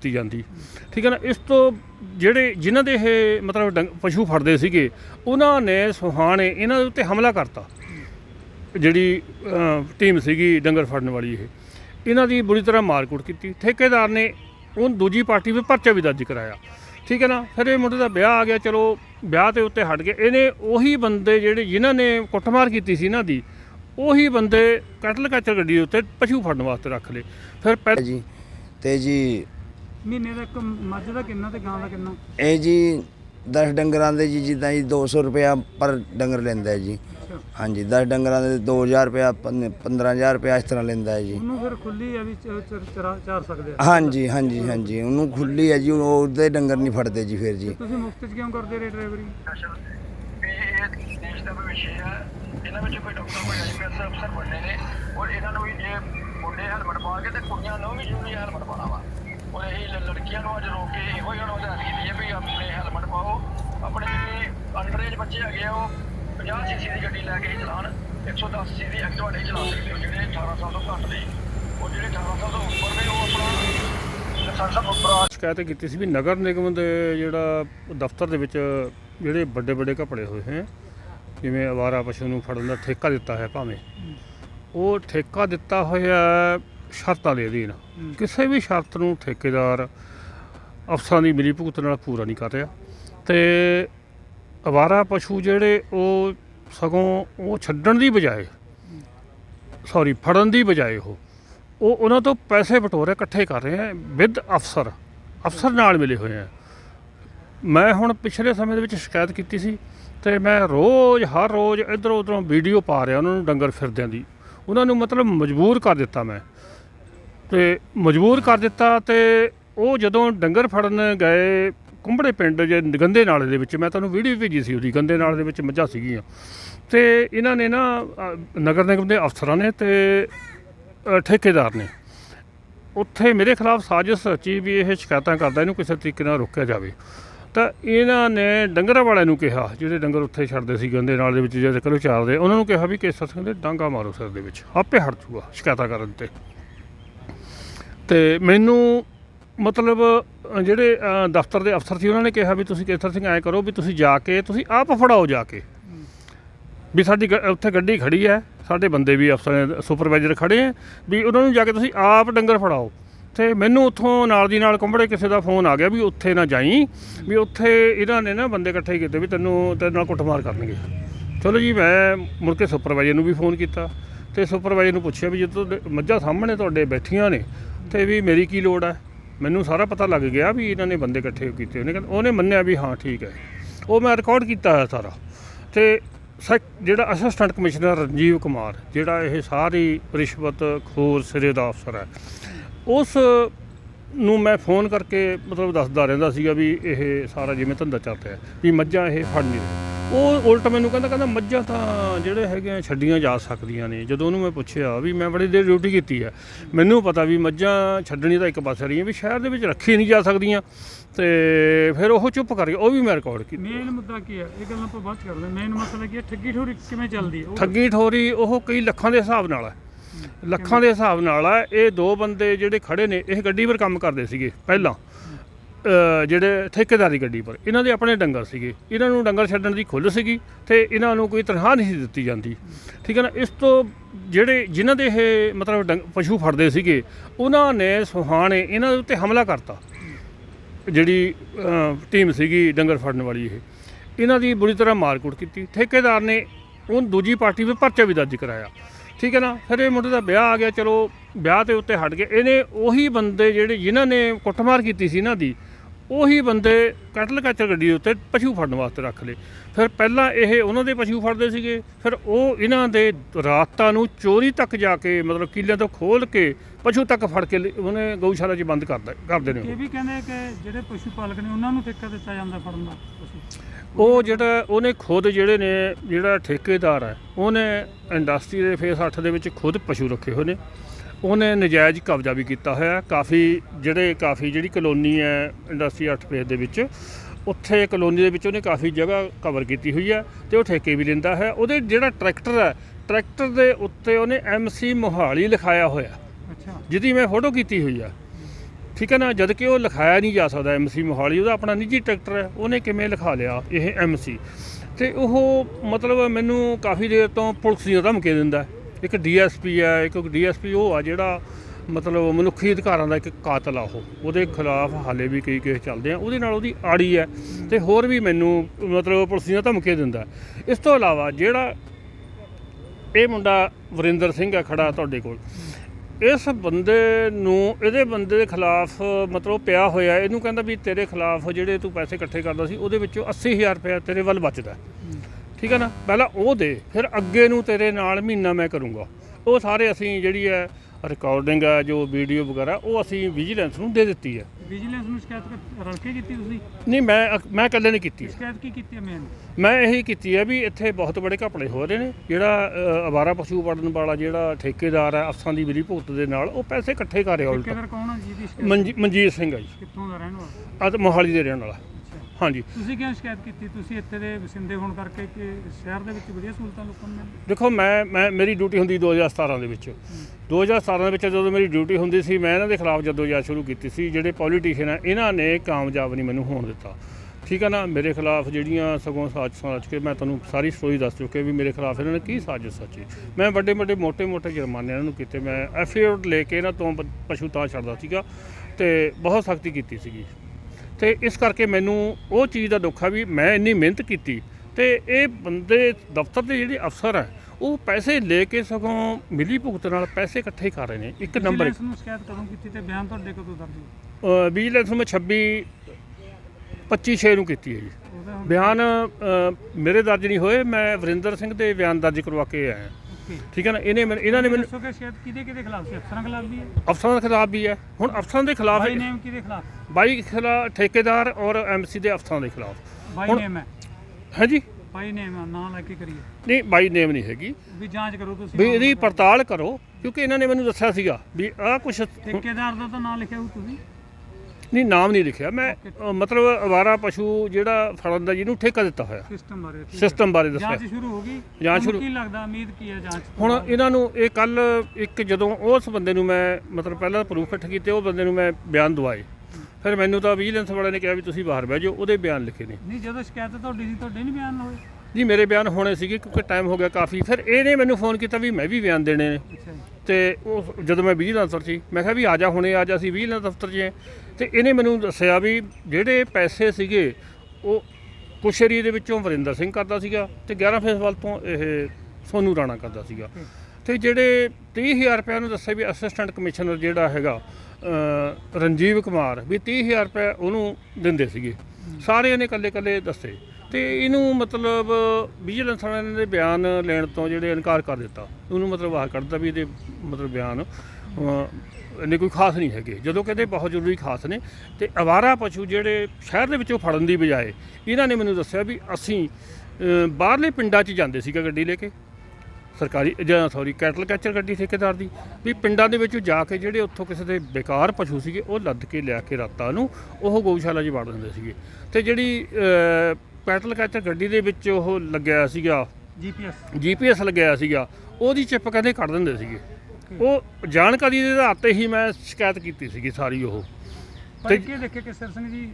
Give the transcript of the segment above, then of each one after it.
ਦਿੱਤੀ ਜਾਂਦੀ। ਠੀਕ ਹੈ ਨਾ? ਇਸ ਤੋਂ ਜਿਹੜੇ ਜਿਨ੍ਹਾਂ ਦੇ ਇਹ ਮਤਲਬ ਡੰਗ- ਪਸ਼ੂ ਫੜਦੇ ਸੀਗੇ ਉਹਨਾਂ ਨੇ ਸੁਹਾਣੇ ਇਹਨਾਂ ਦੇ ਉੱਤੇ ਹਮਲਾ ਕਰਤਾ। ਜਿਹੜੀ ਅ, ਟੀਮ ਸੀਗੀ ਡੰਗਰ ਫੜਨ ਵਾਲੀ ਇਹ। ਇਹਨਾਂ ਦੀ ਬੁਰੀ ਤਰ੍ਹਾਂ ਮਾਰਕੁੱਟ ਕੀਤੀ। ਠੇਕੇਦਾਰ ਨੇ ਉਹ ਦੂਜੀ ਪਾਰਟੀ 'ਤੇ ਪਰਚਾ ਵੀ ਦਰਜ ਕਰਾਇਆ। ਠੀਕ ਹੈ ਨਾ? ਫਿਰ ਇਹ ਮੁੰਡੇ ਦਾ ਵਿਆਹ ਆ ਗਿਆ ਚਲੋ ਵਿਆਹ ਤੇ ਉੱਤੇ ਹਟ ਗਏ। ਇਹਨੇ ਉਹੀ ਬੰਦੇ ਜਿਹੜੇ ਜਿਨ੍ਹਾਂ ਨੇ ਕੁੱਟਮਾਰ ਕੀਤੀ ਸੀ ਇਹਨਾਂ ਦੀ ਉਹੀ ਬੰਦੇ ਕਟਲ ਕਾਚਰ ਗੱਡੀ ਦੇ ਉੱਤੇ ਪਸ਼ੂ ਫੜਨ ਵਾਸਤੇ ਰੱਖ ਲਏ। ਫਿਰ ਪਹਿ- ਜੀ ਤੇ ਜੀ ਮਹੀਨੇ ਦਾ ਇੱਕ ਮੱਝ ਦਾ ਕਿੰਨਾ ਤੇ ਗਾਂ ਦਾ ਕਿੰਨਾ? ਇਹ ਜੀ 10 ਡੰਗਰਾਂ ਦੇ ਜੀ ਜਿੱਦਾਂ ਜੀ 200 ਰੁਪਇਆ ਪਰ ਡੰਗਰ ਲੈਂਦਾ ਹੈ ਜੀ ਹਾਂਜੀ 10 ਡੰਗਰਾਂ ਦੇ 2000 ਰੁਪਇਆ 15000 ਰੁਪਇਆ ਇਸ ਤਰ੍ਹਾਂ ਲੈਂਦਾ ਹੈ ਜੀ। ਉਹਨੂੰ ਫਿਰ ਖੁੱਲੀ ਆ ਵੀ ਚ- ਚ- ਚਰਾ ਚਾਰ ਸਕਦੇ ਆ? ਹਾਂਜੀ ਹਾਂਜੀ ਹਾਂਜੀ। ਉਹਨੂੰ ਖੁੱਲੀ ਹੈ ਜੀ ਉਹ ਉਹਦੇ ਡੰਗਰ ਨਹੀਂ ਫੜਦੇ ਜੀ ਫਿਰ ਜੀ। ਤੁਸੀਂ ਮੁਫਤ ਚ ਕਿਉਂ ਕਰਦੇ ਰਹੇ ਡਰਾਈਵਰੀ? ਇਹ ਦੇਸ਼ ਦਾ ਭਵਿੱਖ ਹੈ ਇਹਨਾਂ ਵਿੱਚ ਕੋਈ ਡਾਕਟਰ ਕੋਈ ਆਈਪੀਐਸ ਅਫਸਰ ਬਣਨੇ ਨੇ ਔਰ ਇਹਨਾਂ ਨੂੰ ਵੀ ਜੇ ਮੁੰਡੇ ਹੈਲਮਟ ਪਾ ਕੇ ਤੇ ਕੁੜੀਆਂ ਨੂੰ ਵੀ ਜ਼ਰੂਰੀ ਹੈਲਮਟ ਪਾਉਣਾ ਵਾ। ਔਰ ਇਹ ਲੜਕੀਆਂ ਨੂੰ ਅੱਜ ਰੋਕ ਕੇ ਇਹੋ ਹੀ ਹਦਾਇਤ ਕੀਤੀ ਹੈ ਵੀ ਆਪਣੇ ਹੈਲਮਟ ਪਾਓ। ਆਪਣੇ ਜਿਹੜੇ ਅੰਡਰਏਜ ਬੱਚੇ ਹੈਗੇ ਆ, ਉਹ 50 ਸੀਸੀ ਦੀ ਗੱਡੀ ਲੈ ਕੇ ਹੀ ਚਲਾਉਣ। 110 ਸੀਸੀ ਦੀ ਐਕਟਿਵਾ ਨਹੀਂ ਚਲਾ ਸਕਦੇ ਜਿਹੜੇ 18 ਸਾਲ ਤੋਂ ਘੱਟ ਨੇ। ਉਹ ਜਿਹੜੇ 18 ਸਾਲ ਤੋਂ ਉੱਪਰ ਨੇ, ਉਹ ਆਪਣਾ ਲਾਇਸੈਂਸ ਉੱਪਰ ਸ਼ਿਕਾਇਤ ਕੀਤੀ ਸੀ ਵੀ ਨਗਰ ਨਿਗਮ ਦੇ ਜਿਹੜਾ ਦਫ਼ਤਰ ਦੇ ਵਿੱਚ ਜਿਹੜੇ ਵੱਡੇ ਵੱਡੇ ਕੱਪੜੇ ਹੋਏ ਹੈ, ਜਿਵੇਂ ਅਵਾਰਾ ਪਸ਼ੂ ਨੂੰ ਫੜਨ ਦਾ ਠੇਕਾ ਦਿੱਤਾ ਹੈ ਭਾਵੇਂ। ਉਹ ਠੇਕਾ ਦਿੱਤਾ ਹੋਇਆ ਸ਼ਰਤਾਂ ਦੇ ਅਧੀਨ। ਕਿਸੇ ਵੀ ਸ਼ਰਤ ਨੂੰ ਠੇਕੇਦਾਰ ਅਫਸਰਾਂ ਦੀ ਮਿਲੀ ਭੁਗਤ ਨਾਲ ਪੂਰਾ ਨਹੀਂ ਕਰ ਰਿਹਾ। ਤੇ ਅਵਾਰਾ ਪਸ਼ੂ ਜਿਹੜੇ ਉਹ ਸਗੋਂ ਉਹ ਛੱਡਣ ਦੀ ਬਜਾਏ ਸੌਰੀ ਫੜਨ ਦੀ ਬਜਾਏ ਉਹ ਉਹ ਉਹਨਾਂ ਤੋਂ ਪੈਸੇ ਬਟੋਰੇ ਇਕੱਠੇ ਕਰ ਰਹੇ ਆ ਵਿਦ ਅਫਸਰ। ਅਫਸਰ ਨਾਲ ਮਿਲੇ ਹੋਏ ਆ ਮੈਂ ਹੁਣ ਪਿਛਲੇ ਸਮੇਂ ਦੇ ਵਿੱਚ ਸ਼ਿਕਾਇਤ ਕੀਤੀ ਸੀ ਤੇ ਮੈਂ ਰੋਜ਼ ਹਰ ਰੋਜ਼ ਇਧਰੋਂ ਉਧਰੋਂ ਵੀਡੀਓ ਪਾ ਰਿਹਾ ਉਹਨਾਂ ਨੂੰ ਡੰਗਰ ਫਿਰਦਿਆਂ ਦੀ। ਉਹਨਾਂ ਨੂੰ ਮਤਲਬ ਮਜਬੂਰ ਕਰ ਦਿੱਤਾ ਮੈਂ। ਤੇ ਮਜਬੂਰ ਕਰ ਦਿੱਤਾ ਤੇ ਉਹ ਜਦੋਂ ਡੰਗਰ ਫੜਨ ਗਏ ਕੁੰਬੜੇ ਪਿੰਡ ਜੇ ਗੰਦੇ ਨਾਲੇ ਦੇ ਵਿੱਚ, ਮੈਂ ਤੁਹਾਨੂੰ ਵੀਡੀਓ ਭੇਜੀ ਸੀ ਉਹਦੀ, ਗੰਦੇ ਨਾਲੇ ਦੇ ਵਿੱਚ ਮੱਝਾਂ ਸੀਗੀਆਂ। ਤੇ ਇਹਨਾਂ ਨੇ ਨਾ ਨਗਰ ਨਿਗਮ ਦੇ ਅਫਸਰਾਂ ਨੇ ਤੇ ਠੇਕੇਦਾਰ ਨੇ। ਉੱਥੇ ਮੇਰੇ ਖਿਲਾਫ ਸਾਜ਼ਿਸ਼ ਰਚੀ ਵੀ ਇਹ ਸ਼ਿਕਾਇਤਾਂ ਕਰਦਾ ਇਹਨੂੰ ਕਿਸੇ ਤਰੀਕੇ ਨਾਲ ਰੋਕਿਆ ਜਾਵੇ। ਤਾਂ ਇਹਨਾਂ ਨੇ ਡੰਗਰਾਂ ਵਾਲਿਆਂ ਨੂੰ ਕਿਹਾ, ਜਿਹੜੇ ਡੰਗਰ ਉੱਥੇ ਛੱਡਦੇ ਸੀ ਗੰਦੇ ਨਾਲ ਦੇ ਵਿੱਚ, ਜਿਹੜੇ ਕਰੋ ਚਾਰਦੇ ਉਹਨਾਂ ਨੂੰ ਕਿਹਾ ਵੀ ਕੇਸਰ ਸਿੰਘ ਦੇ ਡਾਂਗਾ ਮਾਰੋ ਸਿਰ ਦੇ ਵਿੱਚ, ਆਪੇ ਹਟ ਜੂਗਾ ਸ਼ਿਕਾਇਤਾਂ ਕਰਨ ਤੇ। ਤੇ ਮੈਨੂੰ ਮਤਲਬ ਜਿਹੜੇ ਦਫ਼ਤਰ ਦੇ ਅਫਸਰ ਸੀ, ਉਹਨਾਂ ਨੇ ਕਿਹਾ ਵੀ ਤੁਸੀਂ ਕੇਸਰ ਸਿੰਘ ਐਂ ਕਰੋ ਵੀ ਤੁਸੀਂ ਜਾ ਕੇ, ਤੁਸੀਂ ਆਪ ਫੜਾਓ ਜਾ ਕੇ। ਵੀ ਸਾਡੀ ਗ- ਉੱਥੇ ਗੱਡੀ ਖੜੀ ਹੈ, ਸਾਡੇ ਬੰਦੇ ਵੀ ਅਫਸਰ, ਸੁਪਰਵਾਈਜ਼ਰ ਖੜੇ ਆ ਵੀ ਉਹਨਾਂ ਨੂੰ ਜਾ ਕੇ ਤੁਸੀਂ ਆਪ ਡੰਗਰ ਫੜਾਓ। ਤੇ ਮੈਨੂੰ ਉੱਥੋਂ ਨਾਲ ਦੀ ਨਾਲ ਕੰਬੜੇ ਕਿਸੇ ਦਾ ਫੋਨ ਆ ਗਿਆ ਵੀ ਉੱਥੇ ਨਾ ਜਾਈ, ਵੀ ਉੱਥੇ ਇਹਨਾਂ ਨੇ ਨਾ ਬੰਦੇ ਇਕੱਠੇ ਕੀਤੇ ਵੀ ਤੈਨੂੰ, ਤੇਰੇ ਨਾਲ ਕੁੱਟਮਾਰ ਕਰਨਗੇ। ਚਲੋ ਜੀ, ਮੈਂ ਮੁੜ ਕੇ ਸੁਪਰਵਾਈਜ਼ਰ ਨੂੰ ਵੀ ਫੋਨ ਕੀਤਾ ਤੇ ਸੁਪਰਵਾਈਜ਼ਰ ਨੂੰ ਪੁੱਛਿਆ ਵੀ ਜਦੋਂ ਤੁਹਾਡੇ ਮੱਝਾਂ ਸਾਹਮਣੇ ਤੁਹਾਡੇ ਬੈਠੀਆਂ ਨੇ ਤੇ ਵੀ ਮੇਰੀ ਕੀ ਲੋੜ ਹੈ ਮੈਨੂੰ ਸਾਰਾ ਪਤਾ ਲੱਗ ਗਿਆ ਵੀ ਇਹਨਾਂ ਨੇ ਬੰਦੇ ਇਕੱਠੇ ਕੀਤੇ ਉਹਨੇ ਕਹਿੰਦਾ ਉਹਨੇ ਮੰਨਿਆ ਵੀ ਹਾਂ, ਠੀਕ ਹੈ। ਉਹ ਮੈਂ ਰਿਕਾਰਡ ਕੀਤਾ ਹੈ ਸਾਰਾ। ਤੇ ਸੈਕ, ਜਿਹੜਾ ਅਸਿਸਟੈਂਟ ਕਮਿਸ਼ਨਰ ਰਣਜੀਵ ਕੁਮਾਰ, ਜਿਹੜਾ ਇਹ ਸਾਰੀ ਰਿਸ਼ਵਤ ਖੋਰ ਸਿਰੇ ਦਾ ਅਫਸਰ ਹੈ, ਉਸ ਨੂੰ ਮੈਂ ਫੋਨ ਕਰਕੇ ਮਤਲਬ ਦੱਸਦਾ ਰਹਿੰਦਾ ਸੀਗਾ ਵੀ ਇਹ ਸਾਰਾ ਜਿਵੇਂ ਧੰਦਾ ਚੱਲ ਰਿਹਾ ਵੀ ਮੱਝਾਂ ਇਹ ਫੜ ਨਹੀਂ ਰਹੇ। ਉਹ ਉਲਟ ਮੈਨੂੰ ਕਹਿੰਦਾ ਕਹਿੰਦਾ ਮੱਝਾਂ ਤਾਂ ਜਿਹੜੇ ਹੈਗੇ ਆ ਛੱਡੀਆਂ ਜਾ ਸਕਦੀਆਂ ਨੇ। ਜਦੋਂ ਉਹਨੂੰ ਮੈਂ ਪੁੱਛਿਆ ਵੀ ਮੈਂ ਬੜੀ ਦੇਰ ਡਿਊਟੀ ਕੀਤੀ ਹੈ ਮੈਨੂੰ ਪਤਾ ਵੀ ਮੱਝਾਂ ਛੱਡਣੀ ਤਾਂ ਇੱਕ ਪਾਸੇ ਰਹੀਆਂ ਵੀ ਸ਼ਹਿਰ ਦੇ ਵਿੱਚ ਰੱਖੀ ਨਹੀਂ ਜਾ ਸਕਦੀਆਂ। ਤੇ ਫਿਰ ਉਹ ਚੁੱਪ ਕਰ ਗਿਆ ਉਹ ਵੀ ਮੈਂ ਰਿਕਾਰਡ ਕੀਤੀ। ਮੇਨ ਮੁੱਦਾ ਕੀ ਹੈ ਇਹ ਗੱਲਾਂ ਆਪਾਂ ਬਾਅਦ ਕਰਦੇ ਮੇਨ ਮਸਲਾ ਕੀ ਹੈ ਠੱਗੀ ਠੋਰੀ ਕਿਵੇਂ ਚੱਲਦੀ ਹੈ ਠੱਗੀ ਠੋਰੀ ਉਹ ਕਈ ਲੱਖਾਂ ਦੇ ਹਿਸਾਬ ਨਾਲ ਹੈ। ਲੱਖਾਂ ਦੇ ਹਿਸਾਬ ਨਾਲ ਹੈ ਇਹ ਦੋ ਬੰਦੇ ਜਿਹੜੇ ਖੜੇ ਨੇ ਇਹ ਗੱਡੀ ਪਰ ਕੰਮ ਕਰਦੇ ਸੀਗੇ ਪਹਿਲਾਂ। ਜਿਹੜੇ ਠੇਕੇਦਾਰੀ ਗੱਡੀ ਪਰ, ਇਹਨਾਂ ਦੇ ਆਪਣੇ ਡੰਗਰ ਸੀਗੇ। ਇਹਨਾਂ ਨੂੰ ਡੰਗਰ ਛੱਡਣ ਦੀ ਖੁੱਲ੍ਹ ਸੀਗੀ ਤੇ ਇਹਨਾਂ ਨੂੰ ਕੋਈ ਤਨਖਾਹ ਨਹੀਂ ਸੀ ਦਿੱਤੀ ਜਾਂਦੀ। ਠੀਕ ਹੈ ਨਾ? ਇਸ ਤੋਂ ਜਿਹੜੇ, ਜਿਨ੍ਹਾਂ ਦੇ ਇਹ ਮਤਲਬ ਡੰਗ- ਪਸ਼ੂ ਫੜਦੇ ਸੀਗੇ, ਉਹਨਾਂ ਨੇ ਸੁਹਾਣੇ ਇਹਨਾਂ ਦੇ ਉੱਤੇ ਹਮਲਾ ਕਰਤਾ। ਜਿਹੜੀ ਟੀਮ ਸੀਗੀ ਡੰਗਰ ਫੜਨ ਵਾਲੀ ਇਹ। ਇਹਨਾਂ ਦੀ ਬੁਰੀ ਤਰ੍ਹਾਂ ਮਾਰਕੁੱਟ ਕੀਤੀ। ਠੇਕੇਦਾਰ ਨੇ ਉਹ ਦੂਜੀ ਪਾਰਟੀ 'ਤੇ ਪਰਚਾ ਵੀ ਦਰਜ ਕਰਾਇਆ। ਠੀਕ ਹੈ ਨਾ? ਫਿਰ ਇਹ ਮੁੰਡੇ ਦਾ ਵਿਆਹ ਆ ਗਿਆ, ਚਲੋ ਵਿਆਹ ਤੇ ਉੱਤੇ ਹਟ ਗਏ। ਇਹਨੇ ਉਹੀ ਬੰਦੇ ਜਿਹੜੇ ਜਿਨ੍ਹਾਂ ਨੇ ਕੁੱਟਮਾਰ ਕੀਤੀ ਸੀ ਇਹਨਾਂ ਦੀ ਉਹੀ ਬੰਦੇ ਕਟਲ ਕਾਚਰ ਗੱਡੀ ਦੇ ਉੱਤੇ ਪਸ਼ੂ ਫੜਨ ਵਾਸਤੇ ਰੱਖ ਲਏ। ਫਿਰ ਪਹਿਲਾਂ ਇਹ ਉਹਨਾਂ ਦੇ ਪਸ਼ੂ ਫੜਦੇ ਸੀਗੇ ਫਿਰ ਉਹ ਇਹਨਾਂ ਦੇ ਰਾਤਾਂ ਨੂੰ ਚੋਰੀ ਤੱਕ ਜਾ ਕੇ ਮਤਲਬ ਕਿੱਲਿਆਂ ਤੋਂ ਖੋਲ ਕੇ ਪਸ਼ੂ ਤੱਕ ਫੜ ਕੇ ਲਿ- ਉਹਨੇ ਗਊਸ਼ਾਲਾ 'ਚ ਬੰਦ ਕਰਦਾ ਕਰਦੇ ਨੇ ਉਹ। ਇਹ ਵੀ ਕਹਿੰਦੇ ਕਿ ਜਿਹੜੇ ਪਸ਼ੂ ਪਾਲਕ ਨੇ ਉਹਨਾਂ ਨੂੰ ਠੇਕਾ ਦਿੱਤਾ ਜਾਂਦਾ ਫੜਨ ਦਾ। ਪਸ਼ੂ ਉਹ ਜਿਹੜਾ ਉਹਨੇ ਖੁਦ ਜਿਹੜੇ ਨੇ ਜਿਹੜਾ ਠੇਕੇਦਾਰ ਹੈ ਉਹਨੇ ਇੰਡਸਟਰੀ ਦੇ ਫੇਸ 8 ਦੇ ਵਿੱਚ ਖੁਦ ਪਸ਼ੂ ਰੱਖੇ ਹੋਏ ਨੇ। ਉਹਨੇ ਨਜਾਇਜ਼ ਕਬਜ਼ਾ ਵੀ ਕੀਤਾ ਹੋਇਆ। ਹੈ। ਕਾਫੀ ਜਿਹੜੇ ਕਾਫੀ ਜਿਹੜੀ ਕਲੋਨੀ ਹੈ ਇੰਡਸਟਰੀ 8 ਫੇਸ ਦੇ ਵਿੱਚ ਉੱਥੇ ਕਲੋਨੀ ਦੇ ਵਿੱਚ ਉਹਨੇ ਕਾਫੀ ਜਗ੍ਹਾ ਕਵਰ ਕੀਤੀ ਹੋਈ ਹੈ ਤੇ ਉਹ ਠੇਕੇ ਵੀ ਲੈਂਦਾ ਹੈ। ਉਹਦੇ ਜਿਹੜਾ ਟਰੈਕਟਰ ਹੈ ਟਰੈਕਟਰ ਦੇ ਉੱਤੇ ਉਹਨੇ ਐਮਸੀ ਮੋਹਾਲੀ ਲਿਖਾਇਆ ਹੋਇਆ। ਅੱਛਾ। ਜਿਹਦੀ ਮੈਂ ਫੋਟੋ ਕੀਤੀ ਹੋਈ ਆ। ਠੀਕ ਹੈ ਨਾ? ਜਦ ਕਿ ਉਹ ਲਿਖਾਇਆ ਨਹੀਂ ਜਾ ਸਕਦਾ ਐਮਸੀ ਮੋਹਾਲੀ। ਉਹਦਾ ਆਪਣਾ ਨਿੱਜੀ ਟਰੈਕਟਰ ਹੈ। ਉਹਨੇ ਕਿਵੇਂ ਲਿਖਾ ਲਿਆ ਇਹ ਐਮਸੀ ਤੇ ਉਹ ਮਤਲਬ ਮੈਨੂੰ ਕਾਫੀ ਦੇਰ ਤੋਂ ਪੁਲਿਸ ਦੀਆਂ ਧਮਕੀਆਂ ਦਿੰਦਾ ਹੈ। ਇੱਕ ਡੀਐਸਪੀ ਹੈ ਇੱਕ ਡੀਐਸਪੀ ਉਹ ਆ ਜਿਹੜਾ ਮਤਲਬ ਮਨੁੱਖੀ ਅਧਿਕਾਰਾਂ ਦਾ ਇੱਕ ਕਾਤਲ ਆ ਉਹ। ਉਹਦੇ ਖਿਲਾਫ ਹਾਲੇ ਵੀ ਕਈ ਕੇਸ ਚੱਲਦੇ ਆ। ਉਹਦੇ ਨਾਲ ਉਹਦੀ ਆੜੀ ਹੈ ਤੇ ਹੋਰ ਵੀ ਮੈਨੂੰ ਮਤਲਬ ਪੁਲਿਸ ਦੀਆਂ ਧਮਕੀਆਂ ਦਿੰਦਾ। ਇਸ ਤੋਂ ਇਲਾਵਾ ਜਿਹੜਾ ਇਹ ਮੁੰਡਾ ਵਰਿੰਦਰ ਸਿੰਘ ਆ ਖੜਾ ਤੁਹਾਡੇ ਕੋਲ, ਇਸ ਬੰਦੇ ਨੂੰ, ਇਹਦੇ ਬੰਦੇ ਦੇ ਖਿਲਾਫ ਮਤਲਬ ਪਿਆ ਹੋਇਆ, ਇਹਨੂੰ ਕਹਿੰਦਾ ਵੀ ਤੇਰੇ ਖਿਲਾਫ ਜਿਹੜੇ ਤੂੰ ਪੈਸੇ ਇਕੱਠੇ ਕਰਦਾ ਸੀ, ਉਹਦੇ ਵਿੱਚੋਂ 80000 ਰੁਪਏ ਤੇਰੇ ਵੱਲ ਬਚਦਾ। ਠੀਕ ਹੈ ਨਾ? ਪਹਿਲਾਂ ਉਹ ਦੇ ਫਿਰ ਅੱਗੇ ਨੂੰ ਤੇਰੇ ਨਾਲ ਮਹੀਨਾ ਮੈਂ ਕਰੂੰਗਾ। ਉਹ ਸਾਰੇ ਅਸੀਂ ਜਿਹੜੀ ਹੈ ਰਿਕਾਰਡਿੰਗ ਹੈ ਜੋ ਵੀਡੀਓ ਵਗੈਰਾ ਉਹ ਅਸੀਂ ਵਿਜੀਲੈਂਸ ਨੂੰ ਦੇ ਦਿੱਤੀ ਹੈ। ਵਿਜੀਲੈਂਸ ਨੂੰ ਸ਼ਿਕਾਇਤ ਕਰ- ਰਲ ਕੇ ਕੀਤੀ ਤੁਸੀਂ? ਨਹੀਂ ਮੈਂ ਮੈਂ ਇਕੱਲੇ ਨੇ ਕੀਤੀ ਸ਼ਿਕਾਇਤ ਕੀ ਕੀਤੀ ਹੈ ਮੇਨ ਮੈਂ ਇਹੀ ਕੀਤੀ ਹੈ ਵੀ ਇੱਥੇ ਬਹੁਤ ਬੜੇ ਘਪਲੇ ਹੋ ਰਹੇ ਨੇ। ਜਿਹੜਾ ਅ, ਅਵਾਰਾ ਪਸ਼ੂ ਵੜਨ ਵਾਲਾ ਜਿਹੜਾ ਠੇਕੇਦਾਰ ਹੈ ਅਫਸਰਾਂ ਦੀ ਮਿਲੀ ਭੁਗਤ ਦੇ ਨਾਲ ਉਹ ਪੈਸੇ ਇਕੱਠੇ ਕਰ ਰਿਹਾ ਉਲਟਾ। ਠੇਕੇਦਾਰ ਕੌਣ ਹੈ ਜੀ ਦੀ ਸ਼ਿਕਾਇਤ? ਮਨਜੀ- ਮਨਜੀਤ ਸਿੰਘ ਹੈ ਜੀ। ਕਿੱਥੋਂ ਦਾ ਰਹਿਣ ਵਾਲਾ? ਅਤੇ ਮੋਹਾਲੀ ਦੇ ਰਹਿਣ ਵਾਲਾ। ਹਾਂਜੀ। ਤੁਸੀਂ ਕਿਉਂ ਸ਼ਿਕਾਇਤ ਕੀਤੀ? ਤੁਸੀਂ ਇੱਥੇ ਦੇ ਵਸਿੰਦੇ ਹੋਣ ਕਰਕੇ ਕਿ ਸ਼ਹਿਰ ਦੇ ਵਿੱਚ ਵਧੀਆ ਸਹੂਲਤਾਂ ਲੋਕਾਂ ਨੂੰ ਮਿਲਦੀਆਂ ਦੇਖੋ ਮੈਂ ਮੈਂ ਮੇਰੀ ਡਿਊਟੀ ਹੁੰਦੀ 2017 ਦੇ ਵਿੱਚ। 2017 ਦੇ ਵਿੱਚ ਜਦੋਂ ਮੇਰੀ ਡਿਊਟੀ ਹੁੰਦੀ ਸੀ ਮੈਂ ਇਹਨਾਂ ਦੇ ਖਿਲਾਫ ਜਦੋਂ ਜਾ ਸ਼ੁਰੂ ਕੀਤੀ ਸੀ ਜਿਹੜੇ ਪੋਲੀਟੀਸ਼ੀਅਨ ਆ ਇਹਨਾਂ ਨੇ ਕਾਮਯਾਬ ਨਹੀਂ ਮੈਨੂੰ ਹੋਣ ਦਿੱਤਾ। ਠੀਕ ਹੈ ਨਾ? ਮੇਰੇ ਖਿਲਾਫ ਜਿਹੜੀਆਂ ਸਗੋਂ ਸਾਜ਼ਿਸ਼ਾਂ ਰਚ ਕੇ ਮੈਂ ਤੁਹਾਨੂੰ ਸਾਰੀ ਸਟੋਰੀ ਦੱਸ ਚੁੱਕਿਆ ਵੀ ਮੇਰੇ ਖਿਲਾਫ ਇਹਨਾਂ ਨੇ ਕੀ ਸਾਜ਼ਿਸ਼ ਸੱਚੀ ਮੈਂ ਵੱਡੇ ਵੱਡੇ ਮੋٹے ਮੋٹے ਜੁਰਮਾਨੇ ਇਹਨਾਂ ਨੂੰ ਕੀਤੇ। ਮੈਂ ਐਫੀਅਰ ਲੈ ਕੇ ਇਹਨਾਂ ਤੋਂ ਪਸ਼ੂ ਤਾਂ ਛੱਡਦਾ ਸੀਗਾ ਤੇ ਬਹੁਤ ਸਖਤੀ ਕੀਤੀ ਸੀਗੀ। ਤੇ ਇਸ ਕਰਕੇ ਮੈਨੂੰ ਉਹ ਚੀਜ਼ ਦਾ ਦੁੱਖ ਆ ਵੀ ਮੈਂ ਇੰਨੀ ਮਿਹਨਤ ਕੀਤੀ ਤੇ ਇਹ ਬੰਦੇ ਦਫ਼ਤਰ ਦੇ ਜਿਹੜੇ ਅਫਸਰ ਆ ਉਹ ਪੈਸੇ ਲੈ ਕੇ ਸਗੋਂ ਮਿਲੀ ਭੁਗਤ ਨਾਲ ਪੈਸੇ ਇਕੱਠੇ ਕਰ ਰਹੇ ਨੇ ਇੱਕ ਨੰਬਰ ਵਿਜੀਲੈਂਸ ਨੂੰ ਸ਼ਿਕਾਇਤ ਕਦੋਂ ਕੀਤੀ ਤੇ ਬਿਆਨ ਤੁਹਾਡੇ ਕਦੋਂ ਦਰਜ ਹੋਇਆ? ਵਿਜੀਲੈਂਸ ਨੂੰ ਮੈਂ 26 25 ਛੇ ਨੂੰ ਕੀਤੀ ਹੈ ਜੀ। ਉਹਦਾ ਹੁਣ ਬਿਆਨ ਅ, ਮੇਰੇ ਦਰਜ ਨਹੀਂ ਹੋਏ ਮੈਂ ਵਰਿੰਦਰ ਸਿੰਘ ਦੇ ਬਿਆਨ ਦਰਜ ਕਰਵਾ ਕੇ ਆਇਆ। ਓਕੇ ਠੀਕ ਹੈ ਨਾ? ਇਹਨੇ ਮੈਨੂੰ- ਇਹਨਾਂ ਨੇ ਮੈਨੂੰ ਦੱਸੋ ਕਿ ਸ਼ਿਕਾਇਤ ਕਿਹਦੇ ਕਿਹਦੇ ਖਿਲਾਫ ਸੀ? ਅਫਸਰਾਂ ਖਿਲਾਫ ਵੀ ਹੈ? ਅਫਸਰਾਂ ਦੇ ਖਿਲਾਫ ਵੀ ਹੈ। ਹੁਣ ਅਫਸਰਾਂ ਦੇ ਖਿਲਾਫ ਬਾਈ ਨੇਮ ਕਿਹਦੇ ਖਿਲਾਫ? ਬਾਈ ਖਿਲਾਫ ਠੇਕੇਦਾਰ ਔਰ ਐਮਸੀ ਦੇ ਅਫਸਰਾਂ ਦੇ ਖਿਲਾਫ। ਬਾਈ ਹੁਣ- ਨੇਮ ਹੈ। ਹੈ ਜੀ ਬਾਈ ਨੇਮ ਨਾਂ ਲੈ ਕੇ ਕਰੀਏ। ਨਹੀਂ ਬਾਈ ਨੇਮ ਨਹੀਂ ਹੈਗੀ। ਵੀ ਜਾਂਚ ਕਰੋ ਤੁਸੀਂ। ਵੀ ਇਹਦੀ ਪੜਤਾਲ ਕਰੋ ਕਿਉਂਕਿ ਇਹਨਾਂ ਨੇ ਮੈਨੂੰ ਦੱਸਿਆ ਸੀਗਾ ਵੀ ਆਹ ਕੁਛ ਠੇਕੇਦਾਰ ਦਾ ਤਾਂ ਨਾਂ ਲਿਖਿਆ ਹੋਊ ਤੁਸੀਂ। ਨਹੀਂ ਨਾਮ ਨਹੀਂ ਲਿਖਿਆ। ਮੈਂ ਅ, ਮਤਲਬ ਅਵਾਰਾ ਪਸ਼ੂ ਜਿਹੜਾ ਫੜਨ ਦਾ ਜਿਹਨੂੰ ਠੇਕਾ ਦਿੱਤਾ ਹੋਇਆ। ਸਿਸਟਮ ਬਾਰੇ ਠੀਕ ਹੈ। ਸਿਸਟਮ ਬਾਰੇ ਦੱਸਿਆ। ਜਾਂਚ ਸ਼ੁਰੂ ਹੋ ਗਈ। ਜਾਂਚ ਤੁਹਾਨੂੰ ਸ਼ੁਰੂ- ਕੀ ਲੱਗਦਾ ਉਮੀਦ ਕੀ ਹੈ ਜਾਂਚ ਤੋਂ ਹੁਣ? ਇਹਨਾਂ ਨੂੰ ਇਹ ਕੱਲ ਇੱਕ ਜਦੋਂ ਉਸ ਬੰਦੇ ਨੂੰ ਮੈਂ ਮਤਲਬ ਪਹਿਲਾਂ ਪ੍ਰੂਫ ਇਕੱਠੇ ਕੀਤੇ ਉਹ ਬੰਦੇ ਨੂੰ ਮੈਂ ਬਿਆਨ ਦਵਾਏ। ਫਿਰ ਮੈਨੂੰ ਤਾਂ ਵਿਜੀਲੈਂਸ ਵਾਲਿਆਂ ਨੇ ਕਿਹਾ ਵੀ ਤੁਸੀਂ ਬਾਹਰ ਬਹਿ ਜਾਓ ਉਹਦੇ ਬਿਆਨ ਲਿਖੇ ਨੇ। ਨਹੀਂ ਜਦੋਂ ਸ਼ਿਕਾਇਤ ਤੁਹਾਡੀ ਸੀ ਤੁਹਾਡੇ ਨਹੀਂ ਬਿਆਨ ਹੋਏ। ਜੀ ਮੇਰੇ ਬਿਆਨ ਹੋਣੇ ਸੀਗੇ ਕਿਉਂਕਿ ਟਾਈਮ ਹੋ ਗਿਆ ਕਾਫੀ। ਫਿਰ ਇਹਨੇ ਮੈਨੂੰ ਫੋਨ ਕੀਤਾ ਵੀ ਮੈਂ ਵੀ ਬਿਆਨ ਦੇਣੇ ਨੇ। ਜੀ। ਤੇ ਉਹ ਜਦੋਂ ਮੈਂ ਵਿਜੀਲੈਂਸ ਦਫ਼ਤਰ 'ਚ ਸੀ ਮੈਂ ਕਿਹਾ ਵੀ ਆ ਜਾ ਹੁਣੇ ਆ ਜਾ ਅਸੀਂ ਵਿਜੀਲੈਂਸ ਦਫ਼ਤਰ 'ਚ ਹਾਂ ਤੇ ਇਹਨੇ ਮੈਨੂੰ ਦੱਸਿਆ ਵੀ ਜਿਹੜੇ ਪੈਸੇ ਸੀਗੇ ਉਹ ਕੁਛ ਏਰੀਏ ਦੇ ਵਿੱਚੋਂ ਵਰਿੰਦਰ ਸਿੰਘ ਕਰਦਾ ਸੀਗਾ ਤੇ 11 ਫੇਸ ਵੱਲ ਤੋਂ ਇਹ ਸੋਨੂ ਰਾਣਾ ਕਰਦਾ ਸੀਗਾ। ਤੇ ਜਿਹੜੇ 30000 ਰੁਪਏ ਨੂੰ ਦੱਸਿਆ ਵੀ ਅਸਿਸਟੈਂਟ ਕਮਿਸ਼ਨਰ ਜਿਹੜਾ ਹੈਗਾ ਰਣਜੀਵ ਕੁਮਾਰ ਵੀ 30000 ਰੁਪਏ ਉਹਨੂੰ ਦਿੰਦੇ ਸੀਗੇ। ਸਾਰੇ ਇਹਨੇ ਕੱਲੇ ਕੱਲੇ ਦੱਸੇ। ਤੇ ਇਹਨੂੰ ਮਤਲਬ ਵਿਜੀਲੈਂਸ ਵਾਲਿਆਂ ਨੇ ਬਿਆਨ ਲੈਣ ਤੋਂ ਜਿਹੜੇ ਇਨਕਾਰ ਕਰ ਦਿੱਤਾ। ਉਹਨੂੰ ਮਤਲਬ ਆਹ ਕੱਢਦਾ ਵੀ ਇਹਦੇ ਮਤਲਬ ਬਿਆਨ ਅ, ਇੰਨੇ ਕੋਈ ਖਾਸ ਨਹੀਂ ਹੈਗੇ। ਜਦੋਂ ਕਹਿੰਦੇ ਬਹੁਤ ਜ਼ਰੂਰੀ ਖਾਸ ਨੇ ਤੇ ਅਵਾਰਾ ਪਸ਼ੂ ਜਿਹੜੇ ਸ਼ਹਿਰ ਦੇ ਵਿੱਚੋਂ ਫੜਨ ਦੀ ਬਜਾਏ ਇਹਨਾਂ ਨੇ ਮੈਨੂੰ ਦੱਸਿਆ ਵੀ ਅਸੀਂ ਬਾਹਰਲੇ ਪਿੰਡਾਂ 'ਚ ਜਾਂਦੇ ਸੀਗਾ ਗੱਡੀ ਲੈ ਕੇ। ਸਰਕਾਰੀ ਜਾਂ ਸੌਰੀ ਕੈਟਲ ਕੈਚਰ ਗੱਡੀ ਠੇਕੇਦਾਰ ਦੀ। ਵੀ ਪਿੰਡਾਂ ਦੇ ਵਿੱਚ ਜਾ ਕੇ ਜਿਹੜੇ ਉੱਥੋਂ ਕਿਸੇ ਦੇ ਬੇਕਾਰ ਪਸ਼ੂ ਸੀਗੇ ਉਹ ਲੱਦ ਕੇ ਲਿਆ ਕੇ ਰਾਤਾਂ ਨੂੰ ਉਹ ਗਊਸ਼ਾਲਾ 'ਚ ਵੜ ਦਿੰਦੇ ਸੀਗੇ। ਤੇ ਜਿਹੜੀ ਅ, ਕੈਟਲ ਕੈਚਰ ਗੱਡੀ ਦੇ ਵਿੱਚ ਉਹ ਲੱਗਿਆ ਸੀਗਾ। ਜੀਪੀਐਸ ਜੀਪੀਐਸ ਲੱਗਿਆ ਸੀਗਾ। ਉਹਦੀ ਚਿੱਪ ਕਹਿੰਦੇ ਕੱਢ ਦਿੰਦੇ ਸੀਗੇ। ਉਹ ਜਾਣਕਾਰੀ ਦੇ ਆਧਾਰ ਤੇ ਹੀ ਮੈਂ ਸ਼ਿਕਾਇਤ ਕੀਤੀ ਸੀਗੀ ਸਾਰੀ ਉਹ। ਪਰ ਕੀ ਦੇਖੇ ਕਿ ਸਰ ਸਿੰਘ ਜੀ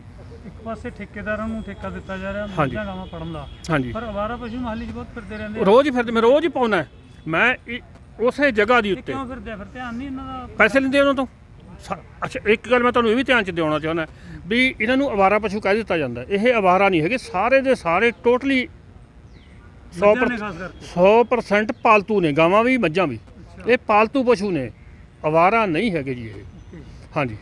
ਇੱਕ ਪਾਸੇ ਠੇਕੇਦਾਰਾਂ ਨੂੰ ਠੇਕਾ ਦਿੱਤਾ ਜਾ ਰਿਹਾ। ਮੱਝਾਂ ਗਾਵਾਂ ਫੜਨ ਦਾ। ਹਾਂਜੀ। ਪਰ ਅਵਾਰਾ ਪਸ਼ੂ ਮਹੱਲੇ 'ਚ ਬਹੁਤ ਫਿਰਦੇ ਰਹਿੰਦੇ ਆ। ਰੋਜ਼ ਹੀ ਫਿਰਦੇ ਮੈਂ ਰੋਜ਼ ਹੀ ਪਾਉਣਾ ਮੈਂ ਉਸੇ ਜਗ੍ਹਾ ਦੀ ਉੱਤੇ। ਕਿਉਂ ਫਿਰਦੇ? ਫਿਰ ਧਿਆਨ ਨਹੀਂ ਇਹਨਾਂ ਦਾ। ਪੈਸੇ ਲੈਂਦੇ ਉਹਨਾਂ ਤੋਂ। ਸਾ- ਅੱਛਾ ਇੱਕ ਗੱਲ ਮੈਂ ਤੁਹਾਨੂੰ ਇਹ ਵੀ ਧਿਆਨ ਚ ਦਿਵਾਉਣਾ ਚਾਹੁੰਦਾ ਵੀ ਇਹਨਾਂ ਨੂੰ ਅਵਾਰਾ ਪਸ਼ੂ ਕਹਿ ਦਿੱਤਾ ਜਾਂਦਾ ਇਹ ਅਵਾਰਾ ਨਹੀਂ ਹੈਗੇ ਸਾਰੇ ਦੇ ਸਾਰੇ ਟੋਟਲੀ 100% ਮੱਝਾਂ ਨੇ ਖਾਸ ਕਰਕੇ। 100% ਪਾਲਤੂ ਨੇ ਗਾਵਾਂ ਵੀ ਮੱਝਾਂ ਵੀ। ਅੱਛਾ। ਇਹ ਪਾਲਤੂ ਪਸ਼ੂ ਨੇ। ਅਵਾਰਾ ਨਹੀਂ ਹੈਗੇ ਜੀ ਇਹ। ਓਕੇ। ਹਾਂਜੀ।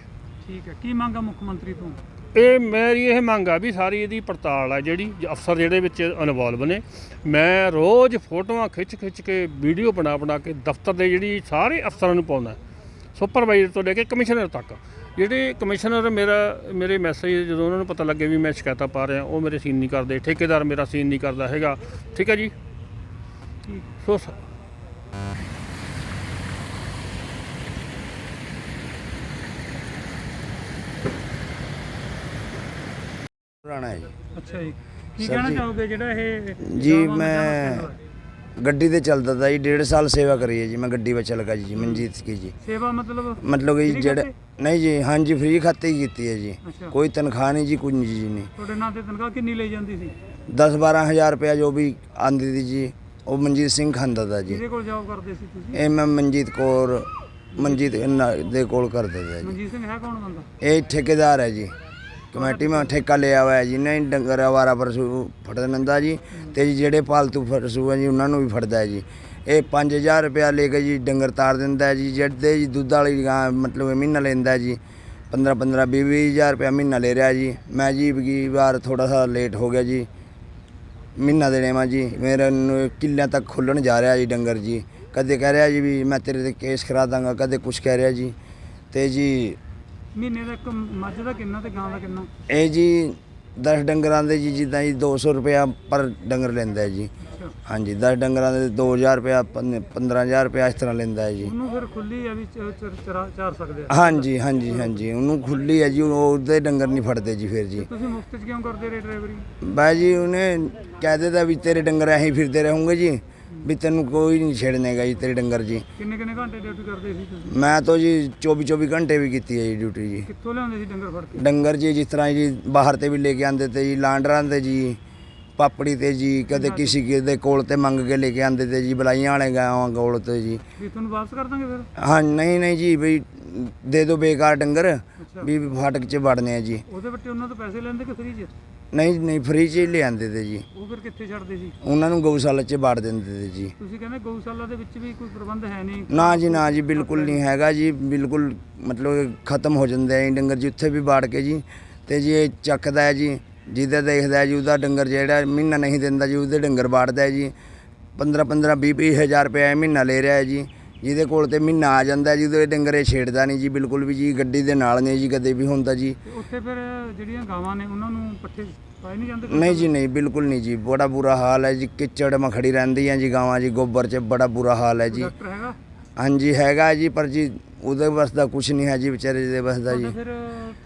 ਠੀਕ ਹੈ ਕੀ ਮੰਗਾ ਮੁੱਖ ਮੰਤਰੀ ਤੋਂ? ਇਹ ਮੇਰੀ ਇਹ ਮੰਗ ਆ ਵੀ ਸਾਰੀ ਇਹਦੀ ਪੜਤਾਲ ਆ ਜਿਹੜੀ ਜ- ਅਫਸਰ ਜਿਹੜੇ ਵਿੱਚ ਇਨਵੋਲਵ ਨੇ ਮੈਂ ਰੋਜ਼ ਫੋਟੋਆਂ ਖਿੱਚ ਖਿੱਚ ਕੇ ਵੀਡੀਓ ਬਣਾ ਬਣਾ ਕੇ ਦਫ਼ਤਰ ਦੇ ਜਿਹੜੀ ਸਾਰੇ ਅਫਸਰਾਂ ਨੂੰ ਪਾਉਂਦਾ। ਸੁਪਰਵਾਈਜ਼ਰ ਤੋਂ ਲੈ ਕੇ ਕਮਿਸ਼ਨਰ ਤੱਕ। ਜਿਹੜੇ ਕਮਿਸ਼ਨਰ ਮੇਰਾ ਮੇਰੇ ਮੈਸੇਜ ਜਦੋਂ ਉਹਨਾਂ ਨੂੰ ਪਤਾ ਲੱਗੇ ਵੀ ਮੈਂ ਸ਼ਿਕਾਇਤਾਂ ਪਾ ਰਿਹਾ ਉਹ ਮੇਰੇ ਸੀਨ ਨਹੀਂ ਕਰਦੇ। ਠੇਕੇਦਾਰ ਮੇਰਾ ਸੀਨ ਨਹੀਂ ਕਰਦਾ ਹੈਗਾ। ਠੀਕ ਹੈ ਜੀ? ਸੋ ਸ- ਰਾਣਾ ਹੈ ਜੀ। ਅੱਛਾ ਜੀ। ਕੀ ਸਰ ਕਹਿਣਾ ਚਾਹੋਗੇ ਜਿਹੜਾ ਇਹ ਜੀ, ਮੈਂ-? ਗੱਡੀ ਤੇ ਚੱਲਦਾ ਤਾ ਜੀ ਡੇਢ ਸਾਲ ਸੇਵਾ ਕਰੀ ਹੈ ਜੀ ਮੈਂ ਗੱਡੀ ਵਿੱਚ ਲਗਾ ਜੀ ਮਨਜੀਤ ਕੀ ਜੀ। ਸੇਵਾ ਮਤਲਬ ਮਤਲਬ ਕਿ ਜਿਹੜਾ ਖਾਤੇ? ਨਹੀਂ ਜੀ ਹਾਂਜੀ ਫ੍ਰੀ ਖਾਤੇ ਹੀ ਕੀਤੀ ਹੈ ਜੀ। ਅੱਛਾ। ਕੋਈ ਤਨਖਾਹ ਨਹੀਂ ਜੀ ਕੋਈ ਜੀ ਨਹੀਂ। ਤੁਹਾਡੇ ਨਾਂ ਤੇ ਤਨਖਾਹ ਕਿੰਨੀ ਲਈ ਜਾਂਦੀ ਸੀ? 10 12000 ਰੁਪਇਆ ਜੋ ਵੀ ਆਂਦੀ ਦੀ ਜੀ ਉਹ ਮਨਜੀਤ ਸਿੰਘ ਖਾਂਦਾ ਤਾ ਜੀ। ਜਿਹਦੇ ਕੋਲ ਜੌਬ ਕਰਦੇ ਸੀ ਤੁਸੀਂ? ਇਹ ਮੈਂ ਮਨਜੀਤ ਕੌਰ ਮਨਜੀਤ ਇਹਨਾਂ ਦੇ ਕੋਲ ਕਰਦਾ ਤਾ ਜੀ। ਮਨਜੀਤ ਸਿੰਘ ਹੈ ਕੌਣ ਬੰਦਾ? ਇਹ ਠੇਕੇਦਾਰ ਹੈ ਜੀ। ਕਮੇਟੀ ਮੈਂ ਠੇਕਾ ਲਿਆ ਹੋਇਆ ਹੈ ਜੀ, ਨਹੀਂ ਡੰਗਰ ਆਵਾਰਾ ਪਸ਼ੂ ਫੜਨ ਦਿੰਦਾ ਜੀ, ਤੇ ਜੀ ਜਿਹੜੇ ਪਾਲਤੂ ਪਸ਼ੂ ਹੈ ਜੀ, ਉਹਨਾਂ ਨੂੰ ਵੀ ਫੜਦਾ ਹੈ ਜੀ। ਇਹ 5000 ਰੁਪਇਆ ਲੈ ਕੇ ਜੀ ਡੰਗਰ ਤਾਰ ਦਿੰਦਾ ਹੈ ਜੀ, ਜਿਹੜੇ ਜੀ ਦੁੱਧ ਵਾਲੀ ਗਾਂ ਮਤਲਬ ਇਹ ਮਹੀਨਾ ਲੈਂਦਾ ਹੈ ਜੀ 15 15 20 ਹਜ਼ਾਰ ਰੁਪਇਆ ਮਹੀਨਾ ਲੈ ਰਿਹਾ ਜੀ। ਮੈਂ ਜੀ ਵੀ ਵਾਰ ਥੋੜਾ ਸਾ ਲੇਟ ਹੋ ਗਿਆ ਜੀ, ਮਹੀਨਾ ਦੇਣੇ ਮਾ ਜੀ, ਮੇਰੇ ਨੂੰ ਕਿੱਲਿਆਂ ਤੱਕ ਖੁੱਲਣ ਜਾ ਰਿਹਾ ਜੀ ਡੰਗਰ ਜੀ। ਕਦੇ ਕਹਿ ਰਿਹਾ ਜੀ ਵੀ ਮੈਂ ਤੇਰੇ ਤੇ ਕੇਸ ਕਰਾ ਦਾਂਗਾ, ਕਦੇ ਕੁਝ ਕਹਿ ਰਿਹਾ ਜੀ। ਤੇ ਜੀ ਮਹੀਨੇ ਦਾ ਇੱਕ ਮੱਝ ਦਾ ਕਿੰਨਾ ਤੇ ਗਾਂ ਦਾ ਕਿੰਨਾ? ਇਹ ਜੀ 10 ਡੰਗਰਾਂ ਦੇ ਜੀ ਜਿੱਦਾਂ ਜੀ 200 ਰੁਪਇਆ ਪਰ ਡੰਗਰ ਲੈਂਦਾ ਹੈ ਜੀ। ਹਾਂਜੀ 10 ਡੰਗਰਾਂ ਦੇ 2000 ਰੁਪਇਆ 15000 ਰੁਪਇਆ ਇਸ ਤਰ੍ਹਾਂ ਲੈਂਦਾ ਹੈ ਜੀ। ਉਹਨੂੰ ਫਿਰ ਖੁੱਲੀ ਆ ਵੀ ਚਰਾ ਸਕਦੇ ਆ। ਹਾਂਜੀ ਹਾਂਜੀ ਹਾਂਜੀ। ਉਹਨੂੰ ਖੁੱਲੀ ਹੈ ਜੀ ਉਹ ਉਹਦੇ ਡੰਗਰ ਨਹੀਂ ਫੜਦੇ ਜੀ ਫਿਰ ਜੀ। ਤੁਸੀਂ ਮੁਫਤ 'ਚ ਕਿਉਂ ਕਰਦੇ ਰਹੇ ਡਰਾਈਵਰੀ? ਬਾਈ ਜੀ ਉਹਨੇ ਕਹਿ ਦਿੱਤਾ ਵੀ ਤੇਰੇ ਡੰਗਰ ਐਂ ਫਿਰਦੇ ਰਹੋਗੇ ਜੀ। ਵੀ ਤੈਨੂੰ ਕੋਈ ਨਹੀਂ ਛੇੜਨੇਗਾ ਜੀ ਤੇਰੇ ਡੰਗਰ ਜੀ। ਕਿੰਨੇ ਕਿੰਨੇ ਘੰਟੇ ਡਿਊਟੀ ਕਰਦੇ ਸੀ ਤੁਸੀਂ? ਮੈਂ ਤਾਂ ਜੀ 24 24 ਘੰਟੇ ਵੀ ਕੀਤੀ ਹੈ ਜੀ ਡਿਊਟੀ ਜੀ। ਕਿੱਥੋਂ ਲਿਆਉਂਦੇ ਸੀ ਡੰਗਰ ਫੜ ਕੇ? ਡੰਗਰ ਜੀ ਜਿਸ ਤਰ੍ਹਾਂ ਜੀ ਬਾਹਰ ਤੇ ਵੀ ਲੈ ਕੇ ਆਂਦੇ ਤੇ ਜੀ ਲਾਂਡਰਾਂ ਤੇ ਜੀ ਪਾਪੜੀ ਤੇ ਜੀ ਕਦੇ ਕਿਸੇ ਦੇ ਕੋਲ ਤੇ ਮੰਗ ਕੇ ਲੈ ਕੇ ਆਂਦੇ ਤੇ ਜੀ ਬਲਾਈਆਂ ਵਾਲੇ ਗਾਵਾਂ ਕੋਲ ਤੇ ਜੀ। ਵੀ ਤੁਹਾਨੂੰ ਵਾਪਸ ਕਰ ਦਾਂਗੇ ਫਿਰ? ਹਾਂ ਨਹੀਂ ਨਹੀਂ ਜੀ ਵੀ ਦੇ ਦੋ ਬੇਕਾਰ ਡੰਗਰ ਵੀ ਫਾਟਕ 'ਚ ਵੜਨੇ ਆ ਜੀ। ਉਹਦੇ ਵੱਟੇ ਉਹਨਾਂ ਤੋਂ ਪੈਸੇ ਲੈਂਦੇ ਕਿ ਫ੍ਰੀ 'ਚ? ਨਹੀਂ ਨਹੀਂ ਫ੍ਰੀ 'ਚ ਹੀ ਲਿਆਂਦੇ ਤੇ ਜੀ। ਉਹ ਫਿਰ ਕਿੱਥੇ ਛੱਡਦੇ ਸੀ ਉਹਨਾਂ ਨੂੰ ਗਊਸ਼ਾਲਾ 'ਚ ਵੜ ਦਿੰਦੇ ਤੇ ਜੀ। ਤੁਸੀਂ ਕਹਿੰਦੇ ਗਊਸ਼ਾਲਾ ਦੇ ਵਿੱਚ ਵੀ ਕੋਈ ਪ੍ਰਬੰਧ ਹੈ ਨਹੀਂ? ਨਾ ਜੀ ਨਾ ਜੀ ਬਿਲਕੁਲ ਨਹੀਂ ਹੈਗਾ ਜੀ। ਬਿਲਕੁਲ ਮਤਲਬ ਖਤਮ ਹੋ ਜਾਂਦੇ ਜੀ ਡੰਗਰ ਜੀ ਉੱਥੇ ਵੀ ਬਾੜ ਕੇ ਜੀ। ਤੇ ਜੀ ਇਹ ਚੱਕਦਾ ਹੈ ਜੀ ਜਿਹਦਾ ਦੇਖਦਾ ਹੈ ਜੀ ਉਹਦਾ ਡੰਗਰ ਜਿਹੜਾ ਮਹੀਨਾ ਨਹੀਂ ਦਿੰਦਾ ਜੀ ਉਹਦੇ ਡੰਗਰ ਬਾੜਦਾ ਹੈ ਜੀ। 15 15 20 20 ਹਜ਼ਾਰ ਰੁਪਏ ਇਹ ਮਹੀਨਾ ਲੈ ਰਿਹਾ ਹੈ ਜੀ। ਜਿਹਦੇ ਕੋਲ ਤੇ ਮਹੀਨਾ ਆ ਜਾਂਦਾ ਹੈ ਜੀ ਉਹਦੇ ਡੰਗਰ ਛੇੜਦਾ ਨਹੀਂ ਜੀ ਬਿਲਕੁਲ ਵੀ ਜੀ ਗੱਡੀ ਦੇ ਨਾਲ ਨਹੀਂ ਜੀ ਕਦੇ ਵੀ ਹੁੰਦਾ ਜੀ। ਉੱਥੇ ਫਿਰ ਜਿਹੜੀਆਂ ਗਾਵਾਂ ਨੇ ਉਹਨਾਂ ਨੂੰ ਪੱਠੇ ਪਾਏ ਨਹੀਂ ਜਾਂਦੇ? ਨਹੀਂ ਜੀ ਨਹੀਂ ਬਿਲਕੁਲ ਨਹੀਂ ਜੀ ਬੜਾ ਬੁਰਾ ਹਾਲ ਹੈ ਜੀ ਕਿਚੜ ਮ ਖੜੀ ਰਹਿੰਦੀਆਂ ਜੀ ਗਾਵਾਂ ਜੀ ਗੋਬਰ 'ਚ ਬੜਾ ਬੁਰਾ ਹਾਲ ਹੈ ਜੀ। ਡਾਕਟਰ ਹੈਗਾ? ਹਾਂਜੀ ਹੈਗਾ ਜੀ ਪਰ ਜੀ ਉਹਦੇ ਬਸ ਦਾ ਕੁਝ ਨਹੀਂ ਹੈ ਜੀ ਵਿਚਾਰੇ ਦੇ ਬਸ ਦਾ ਜੀ। ਫਿਰ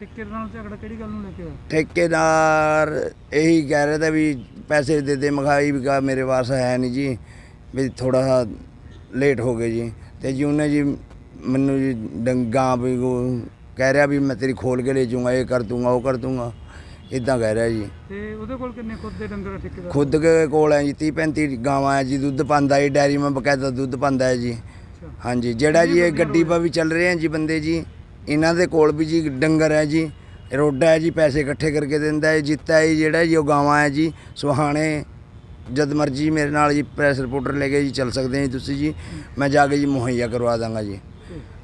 ਠੇਕੇਦਾਰ ਨਾਲ ਝਗੜਾ ਕਿਹੜੀ ਗੱਲ ਨੂੰ ਲੈ ਕੇ ਹੋਇਆ ਠੇਕੇਦਾਰ ਇਹੀ ਕਹਿ ਰਿਹਾ ਤਾ ਵੀ ਪੈਸੇ ਦੇ ਦੇ ਮਖਾਈ ਵੀ ਕਹਾ ਮੇਰੇ ਪਾਸ ਹੈ ਨਹੀਂ ਜੀ ਵੀ ਥੋੜਾ ਲੇਟ ਹੋ ਗਏ ਜੀ। ਤੇ ਜੀ ਉਹਨੇ ਜੀ ਮੈਨੂੰ ਜੀ ਡੰਗਾ ਵੀ ਉਹ ਕਹਿ ਰਿਹਾ ਵੀ ਮੈਂ ਤੇਰੀ ਖੋਲ ਕੇ ਲੈ ਜਾਊਂਗਾ ਇਹ ਕਰ ਦੂੰਗਾ ਉਹ ਕਰ ਦੂੰਗਾ ਇਦਾਂ ਕਹਿ ਰਿਹਾ ਜੀ। ਤੇ ਉਹਦੇ ਕੋਲ ਕਿੰਨੇ ਖੁਦ ਦੇ ਡੰਗਰ ਆ ਠੇਕੇਦਾਰ? ਖੁਦ ਕੇ ਕੋਲ ਹੈ ਜੀ 30 35 ਗਾਵਾਂ ਹੈ ਜੀ ਦੁੱਧ ਪਾਉਂਦਾ ਹੈ ਡੈਰੀ ਮੈਂ ਬਕਾਇਦਾ ਦੁੱਧ ਪਾਉਂਦਾ ਹੈ ਜੀ ਹਾਂਜੀ ਜਿਹੜਾ ਜੀ ਇਹ ਗੱਡੀ 'ਪਾ ਵੀ ਚੱਲ ਰਹੇ ਆ ਜੀ ਬੰਦੇ ਜੀ ਇਹਨਾਂ ਦੇ ਕੋਲ ਵੀ ਜੀ ਡੰਗਰ ਹੈ ਜੀ ਰੋਡਾ ਹੈ ਜੀ ਪੈਸੇ ਇਕੱਠੇ ਕਰਕੇ ਦਿੰਦਾ ਹੈ ਜਿੱਤਾ ਹੈ ਜਿਹੜਾ ਜੀ ਉਹ ਗਾਵਾਂ ਹੈ ਜੀ ਸੁਹਾਣੇ ਜਦ ਮਰਜ਼ੀ ਮੇਰੇ ਨਾਲ ਜੀ ਪ੍ਰੈਸ ਰਿਪੋਰਟਰ ਲੈ ਕੇ ਜੀ ਚੱਲ ਸਕਦੇ ਜੀ ਤੁਸੀਂ ਜੀ। ਮੈਂ ਜਾ ਕੇ ਜੀ ਮੁਹੱਈਆ ਕਰਵਾ ਦਾਂਗਾ ਜੀ।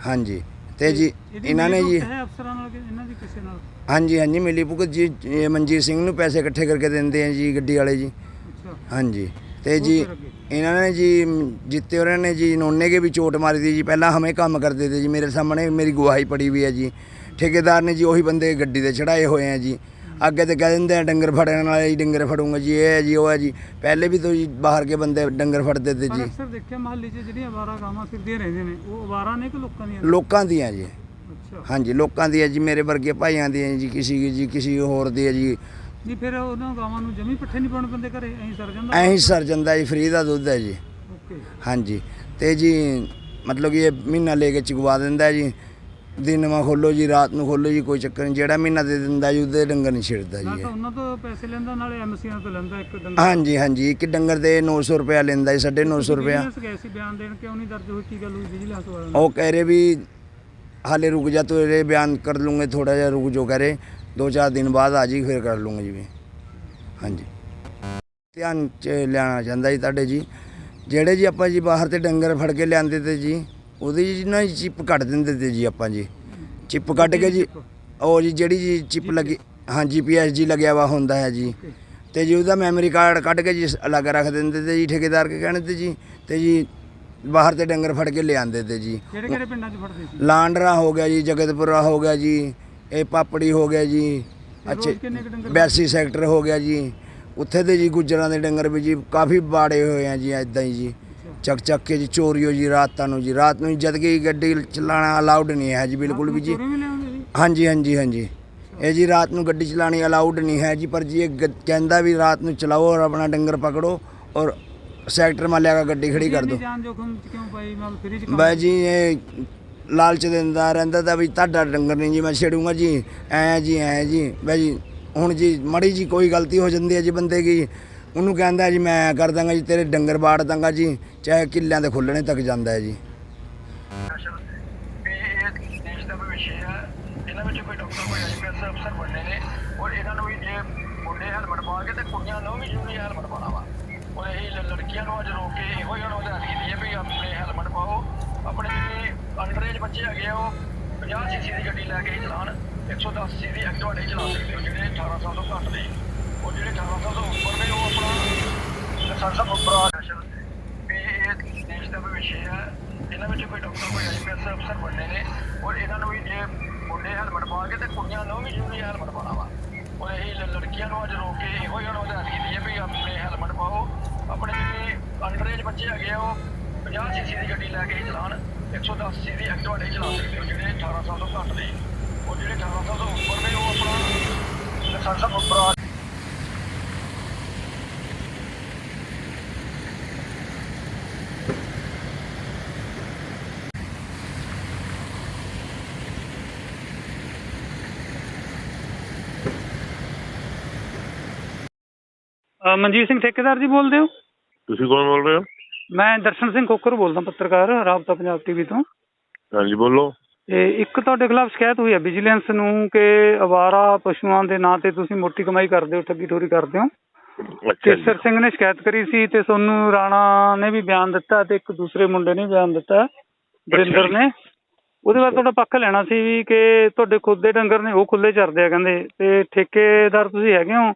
ਹਾਂਜੀ। ਤੇ ਜੀ ਇਹਨਾਂ ਨੇ ਜੀ ਮਿਲੀਭੁਗਤ ਹੈ ਅਫਸਰਾਂ ਨਾਲ ਕਿ ਇਹਨਾਂ ਦੀ ਕਿਸੇ ਨਾਲ? ਹਾਂਜੀ ਹਾਂਜੀ ਮਿਲੀ ਭੁਗਤ ਜੀ ਇਹ ਮਨਜੀਤ ਸਿੰਘ ਨੂੰ ਪੈਸੇ ਇਕੱਠੇ ਕਰਕੇ ਦਿੰਦੇ ਆ ਜੀ ਗੱਡੀ ਵਾਲੇ ਜੀ। ਹਾਂਜੀ। ਤੇ ਜੀ? ਇਹਨਾਂ ਨੇ ਜੀ ਜਿੱਤੇ ਉਹਨਾਂ ਨੇ ਜੀ ਨੋਨੇ ਕੇ ਵੀ ਚੋਟ ਮਾਰੀ ਦੀ ਜੀ। ਪਹਿਲਾਂ ਹਮੇ ਕੰਮ ਕਰਦੇ ਤੇ ਜੀ ਮੇਰੇ ਸਾਹਮਣੇ ਮੇਰੀ ਗਵਾਹੀ ਪੜੀ ਵੀ ਹੈ ਜੀ। ਠੇਕੇਦਾਰ ਨੇ ਜੀ ਉਹੀ ਬੰਦੇ ਗੱਡੀ ਤੇ ਚੜਾਏ ਹੋਏ ਆ ਜੀ। ਅੱਗੇ ਤੇ ਕਹਿ ਦਿੰਦੇ ਆ ਡੰਗਰ ਫੜਨ ਵਾਲੇ ਜੀ ਡੰਗਰ ਫੜੂੰਗਾ ਜੀ ਇਹ ਹੈ ਜੀ ਉਹ ਹੈ ਜੀ। ਪਹਿਲੇ ਵੀ ਤੋਂ ਜੀ ਬਾਹਰ ਕੇ ਬੰਦੇ ਡੰਗਰ ਫੜਦੇ ਤੇ ਜੀ। ਅਕਸਰ ਦੇਖਿਆ ਮਹੱਲੇ 'ਚ ਜਿਹੜੀਆਂ ਅਵਾਰਾ ਗਾਵਾਂ ਫਿਰਦੀਆਂ ਰਹਿੰਦੀਆਂ ਨੇ ਉਹ ਅਵਾਰਾ ਨੇ ਕਿ ਲੋਕਾਂ ਦੀਆਂ ਨੇ? ਲੋਕਾਂ ਦੀਆਂ ਜੀ। ਅੱਛਾ। ਹਾਂਜੀ ਲੋਕਾਂ ਦੀਆਂ ਜੀ ਮੇਰੇ ਵਰਗੇ ਭਾਈਆਂ ਦੀਆਂ ਜੀ ਕਿਸੇ ਜੀ ਕਿਸੇ ਹੋਰ ਦੀ ਹੈ ਜੀ। ਨਹੀਂ ਫਿਰ ਉਹਨਾਂ ਗਾਵਾਂ ਨੂੰ ਜਮੀ ਪੱਠੇ ਨਹੀਂ ਪਾਉਣ ਪੈਂਦੇ ਘਰੇ ਐਂ ਸਰ ਜਾਂਦਾ? ਐਂ ਹੀ ਸਰ ਜਾਂਦਾ ਜੀ ਫਰੀ ਦਾ ਦੁੱਧ ਹੈ ਜੀ। ਓਕੇ। ਹਾਂਜੀ ਤੇ ਜੀ ਮਤਲਬ ਕਿ ਇਹ ਮਹੀਨਾ ਲੈ ਕੇ ਚੁਕਵਾ ਦਿੰਦਾ ਹੈ ਜੀ। ਦਿਨ ਮਾ ਖੋਲੋ ਜੀ ਰਾਤ ਨੂੰ ਖੋਲੋ ਜੀ ਕੋਈ ਚੱਕਰ ਨਹੀਂ। ਜਿਹੜਾ ਮਹੀਨਾ ਦੇ ਦਿੰਦਾ ਜੀ ਉਹਦੇ ਡੰਗਰ ਨਹੀਂ ਛਿੜਦਾ ਜੀ ਤਾਂ। ਉਹਨਾਂ ਤੋਂ ਪੈਸੇ ਲੈਂਦਾ ਨਾਲੇ ਐਮਸੀਆਂ ਤੋਂ ਲੈਂਦਾ ਇੱਕ ਡੰਗਰ। ਹਾਂਜੀ ਹਾਂਜੀ ਇੱਕ ਡੰਗਰ ਦੇ 900 ਰੁਪਇਆ ਲੈਂਦਾ ਜੀ 950 ਰੁਪਇਆ। ਵਿਜੀਲੈਂਸ ਗਏ ਸੀ ਬਿਆਨ ਦੇਣ ਕਿਉਂ ਨਹੀਂ ਦਰਜ ਹੋਈ ਕੀ ਗੱਲ ਹੋਈ? ਵਿਜੀਲੈਂਸ ਵਾਲਿਆਂ ਨਾਲ ਉਹ ਕਹਿ ਰਹੇ ਵੀ ਹਾਲੇ ਰੁਕ ਜਾ ਤੋ ਇਹ ਬਿਆਨ ਕਰ ਲੂੰਗੇ ਥੋੜਾ ਜਿਹਾ ਰੁਕ ਜੋ ਕਰੇ। ਦੋ ਚਾਰ ਦਿਨ ਬਾਅਦ ਆ ਜੀ ਫਿਰ ਕਰ ਲੂੰਗੇ ਜੀ। ਵੀ ਹਾਂਜੀ। ਧਿਆਨ ਚ ਲਿਆਣਾ ਚਾਹੁੰਦਾ ਜੀ ਤੁਹਾਡੇ ਜੀ। ਜਿਹੜੇ ਜੀ ਆਪਾਂ ਜੀ ਬਾਹਰ ਤੇ ਡੰਗਰ ਫੜ ਕੇ ਲਿਆਂਦੇ ਤੇ ਜੀ ਉਹਦੀ ਜੀ ਨਾ ਚਿੱਪ ਕੱਢ ਦਿੰਦੇ ਤੇ ਜੀ ਆਪਾਂ ਜੀ। ਚਿੱਪ ਕੱਢ ਕੇ ਜੀ ਉਹ ਜੀ ਜਿਹੜੀ ਜੀ ਚਿੱਪ ਲੱਗੀ ਹਾਂ ਜੀਪੀਐਸ ਜੀ ਲੱਗਿਆ ਵਾ ਹੁੰਦਾ ਹੈ ਜੀ। ਤੇ ਜੀ ਉਹਦਾ ਮੈਮਰੀ ਕਾਰਡ ਕੱਢ ਕੇ ਜੀ ਅਲੱਗ ਰੱਖ ਦਿੰਦੇ ਤੇ ਜੀ ਠੇਕੇਦਾਰ ਕੇ ਕਹਿਣੇ ਤੇ ਜੀ ਤੇ ਜੀ ਬਾਹਰ ਤੇ ਡੰਗਰ ਫੜ ਕੇ ਲਿਆਂਦੇ ਤੇ ਜੀ। ਕਿਹੜੇ ਕਿਹੜੇ ਪਿੰਡਾਂ 'ਚ ਫੜਦੇ ਸੀ? ਲਾਂਡਰਾ ਹੋ ਗਿਆ ਜੀ ਜਗਤਪੁਰਾ ਹੋ ਗਿਆ ਜੀ ਇਹ ਪਾਪੜੀ ਹੋ ਗਿਆ ਜੀ ਅੱਛੇ 82 ਸੈਕਟਰ ਹੋ ਗਿਆ ਜੀ। ਉੱਥੇ ਦੇ ਜੀ ਗੁੱਜਰਾਂ ਦੇ ਡੰਗਰ ਵੀ ਜੀ ਕਾਫੀ ਬਾੜੇ ਹੋਏ ਆ ਜੀ ਐਦਾਂ ਹੀ ਜੀ। ਚੱਕ ਚੱਕ ਕੇ ਜੀ ਚੋਰੀ ਹੋ ਜੀ ਰਾਤਾਂ ਨੂੰ ਜੀ ਰਾਤ ਨੂੰ ਜਦ ਕਿ ਗੱਡੀ ਚਲਾਣਾ ਅਲਾਉਡ ਨਹੀਂ ਹੈ ਜੀ ਬਿਲਕੁਲ ਵੀ ਜੀ। ਹਾਂਜੀ ਹਾਂਜੀ ਹਾਂਜੀ। ਇਹ ਜੀ ਰਾਤ ਨੂੰ ਗੱਡੀ ਚਲਾਣੀ ਅਲਾਉਡ ਨਹੀਂ ਹੈ ਜੀ ਪਰ ਜੀ ਇਹ ਗ- ਕਹਿੰਦਾ ਵੀ ਰਾਤ ਨੂੰ ਚਲਾਓ ਔਰ ਆਪਣਾ ਡੰਗਰ ਪਕੜੋ ਔਰ ਸੈਕਟਰ ਮਾ ਲਿਆ ਕੇ ਗੱਡੀ ਖੜੀ ਕਰ ਇੰਨੀ ਦੋ ਜਾਨ ਜੋਖਮ ਚ ਕਿਉਂ ਪਾਈ? ਮਤਲਬ ਫ੍ਰੀ ਚ ਕੰਮ ਬਾਈ ਜੀ ਇਹ ਲਾਲਚ ਦਿੰਦਾ ਰਹਿੰਦਾ ਤਾਂ ਵੀ ਤੁਹਾਡਾ ਡੰਗਰ ਨਹੀਂ ਜੀ ਮੈਂ ਛੇੜੂੰਗਾ ਜੀ ਐ ਜੀ ਐ ਜੀ। ਬਾਈ ਜੀ ਹੁਣ ਜੀ ਮੜੀ ਜੀ ਕੋਈ ਗਲਤੀ ਹੋ ਜਾਂਦੀ ਹੈ ਜੀ ਬੰਦੇ ਦੀ। ਉਹਨੂੰ ਕਹਿੰਦਾ ਜੀ, ਮੈਂ ਕਰ ਦਾਂਗਾ ਜੀ, ਤੇਰੇ ਡੰਗਰ ਬਾੜ ਦਾਂਗਾ ਜੀ, ਚਾਹੇ ਕਿੱਲਿਆਂ ਦੇ ਖੁੱਲਣੇ ਤੱਕ ਜਾਂਦਾ ਹੈ ਜੀ। ਲੜਕੀਆਂ ਨੂੰ ਅੱਜ ਰੋਕ ਕੇ ਇਹੋ ਜਿਹੀ ਹੈਲਮਟ ਪਾਓ। ਆਪਣੇ ਜਿਹੜੇ ਅੰਡਰੇਜ ਬੱਚੇ ਹੈਗੇ ਆ, ਉਹ 50 ਸੀਸੀ ਦੀ ਗੱਡੀ ਲੈ ਕੇ ਹੀ ਚਲਾਉਣ। 110 ਸੀਸੀ ਦੀ ਐਕਟਿਵਾ ਨਹੀਂ ਚਲਾ ਸਕਦੇ ਜਿਹੜੇ 18 ਸਾਲ ਤੋਂ ਘੱਟ ਨੇ। ਉਹ ਜਿਹੜੇ 18 ਸਾਲ ਤੋਂ ਉੱਪਰ ਨੇ ਉਹ ਆਪਣਾ ਲਾਇਸੈਂਸ ਉੱਪਰ ਵੀ ਇਹ ਦੇਸ਼ ਦਾ ਭਵਿੱਖ ਹੈ। ਇਹਨਾਂ ਵਿੱਚ ਕੋਈ ਡਾਕਟਰ ਕੋਈ ਆਈਪੀਐਸ ਅਫਸਰ ਬਣਨੇ ਨੇ। ਔਰ ਇਹਨਾਂ ਨੂੰ ਵੀ ਜੇ ਮੁੰਡੇ ਹੈਲਮਟ ਪਾ ਕੇ ਤੇ ਕੁੜੀਆਂ ਨੂੰ ਵੀ ਜ਼ਰੂਰੀ ਹੈਲਮਟ ਪਾਉਣਾ ਵਾ। ਔਰ ਇਹ ਲੜਕੀਆਂ ਨੂੰ ਅੱਜ ਰੋਕ ਕੇ ਇਹੋ ਜਿਹੀ ਉਹਨਾਂ ਦੀ ਕੀਤੀ ਹੈ ਵੀ ਆਪਣੇ ਹੈਲਮਟ ਪਾਓ। ਆਪਣੇ ਜਿਹੜੇ ਅੰਡਰੇਜ ਬੱਚੇ ਹੈਗੇ ਆ, ਉਹ 50 ਸੀਸੀ ਦੀ ਗੱਡੀ ਲੈ ਕੇ ਹੀ ਚਲਾਉਣ। 110 ਸੀਸੀ ਦੀ ਐਕਟਿਵਾ ਨਹੀਂ ਚਲਾ ਸਕਦੇ ਉਹ ਜਿਹੜੇ 18 ਸਾਲ ਤੋਂ ਘੱਟ ਦੇ ਉਹ ਜਿਹੜੇ 18 ਸਾਲ ਤੋਂ ਉੱਪਰ ਨੇ, ਉਹ ਆਪਣਾ ਲਾਇਸੈਂਸ ਉੱਪਰ ਮਨਜੀਤ ਸਿੰਘ ਠੇਕੇਦਾਰ ਜੀ ਬੋਲਦੇ ਹੋ? ਤੁਸੀਂ ਕੌਣ ਬੋਲ ਰਹੇ ਹੋ? ਮੈਂ ਦਰਸ਼ਨ ਸਿੰਘ ਕੋਕਰ ਬੋਲਦਾ ਪੱਤਰਕਾਰ ਰਾਬਤਾ ਪੰਜਾਬ ਟੀਵੀ ਤੋਂ। ਹਾਂਜੀ ਬੋਲੋ। ਤੇ ਇੱਕ ਤੁਹਾਡੇ ਖਿਲਾਫ ਸ਼ਿਕਾਇਤ ਹੋਈ ਹੈ ਵਿਜੀਲੈਂਸ ਨੂੰ ਕਿ ਅਵਾਰਾ ਪਸ਼ੂਆਂ ਦੇ ਨਾਂ ਤੇ ਤੁਸੀਂ ਮੋਟੀ ਕਮਾਈ ਕਰਦੇ ਹੋ ਠੱਗੀ ਠੋਰੀ ਕਰਦੇ ਹੋ? ਕੇਸਰ ਸਿੰਘ ਨੇ ਸ਼ਿਕਾਇਤ ਕਰੀ ਸੀ ਤੇ ਸੋਨੂੰ ਰਾਣਾ ਨੇ ਵੀ ਬਿਆਨ ਦਿੱਤਾ ਤੇ ਇੱਕ ਦੂਸਰੇ ਮੁੰਡੇ ਨੇ ਬਿਆਨ ਦਿੱਤਾ ਵਰਿੰਦਰ ਨੇ। ਉਹਦੇ ਬਾਅਦ ਤੁਹਾਡਾ ਪੱਖ ਲੈਣਾ ਸੀ ਵੀ ਕਿ ਤੁਹਾਡੇ ਖੁਦ ਦੇ ਡੰਗਰ ਨੇ ਉਹ ਖੁੱਲੇ ਚਰਦੇ ਆ ਕਹਿੰਦੇ। ਤੇ ਠੇਕੇਦਾਰ ਤੁਸੀਂ ਹੈਗੇ ਹੋ?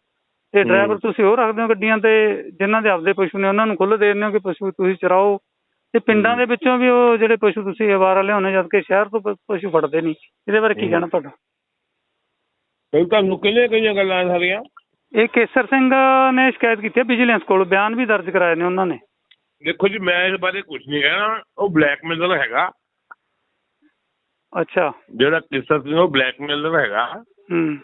ਤੇ ਡਰਾਈਵਰ ਤੁਸੀਂ ਉਹ ਰੱਖਦੇ ਹੋ ਗੱਡੀਆਂ ਤੇ ਜਿਨ੍ਹਾਂ ਦੇ ਆਪਦੇ ਪਸ਼ੂ ਨੇ ਉਹਨਾਂ ਨੂੰ ਖੁੱਲ੍ਹ ਦੇ ਦਿੰਦੇ ਹੋ ਕਿ ਪਸ਼ੂ ਤੁਸੀਂ ਚਰਾਓ। ਤੇ ਪਿੰਡਾਂ ਦੇ ਵਿੱਚੋਂ ਵੀ ਉਹ ਜਿਹੜੇ ਪਸ਼ੂ ਤੁਸੀਂ ਅਵਾਰਾ ਲਿਆਉਂਦੇ ਜਦ ਕਿ ਸ਼ਹਿਰ ਤੋਂ ਪ- ਪਸ਼ੂ ਫੜਦੇ ਨਹੀਂ। ਇਹਦੇ ਬਾਰੇ ਕੀ ਕਹਿਣਾ ਤੁਹਾਡਾ? ਕੋਈ ਤੁਹਾਨੂੰ ਕਿਹਨੇ ਕਈਆਂ ਗੱਲਾਂ ਸਾਰੀਆਂ ਇਹ ਕੇਸਰ ਸਿੰਘ ਨੇ ਸ਼ਿਕਾਇਤ ਕੀਤੀ ਹੈ ਵਿਜੀਲੈਂਸ ਕੋਲ ਬਿਆਨ ਵੀ ਦਰਜ ਕਰਾਏ ਨੇ ਉਹਨਾਂ ਨੇ। ਦੇਖੋ ਜੀ ਮੈਂ ਇਸ ਬਾਰੇ ਕੁਝ ਨਹੀਂ ਕਹਿਣਾ ਉਹ ਬਲੈਕਮੇਲਰ ਹੈਗਾ। ਅੱਛਾ। ਜਿਹੜਾ ਕਿਸਰ ਸਿੰਘ ਉਹ ਬਲੈਕਮੇਲਰ ਹੈਗਾ। ਹੂੰ।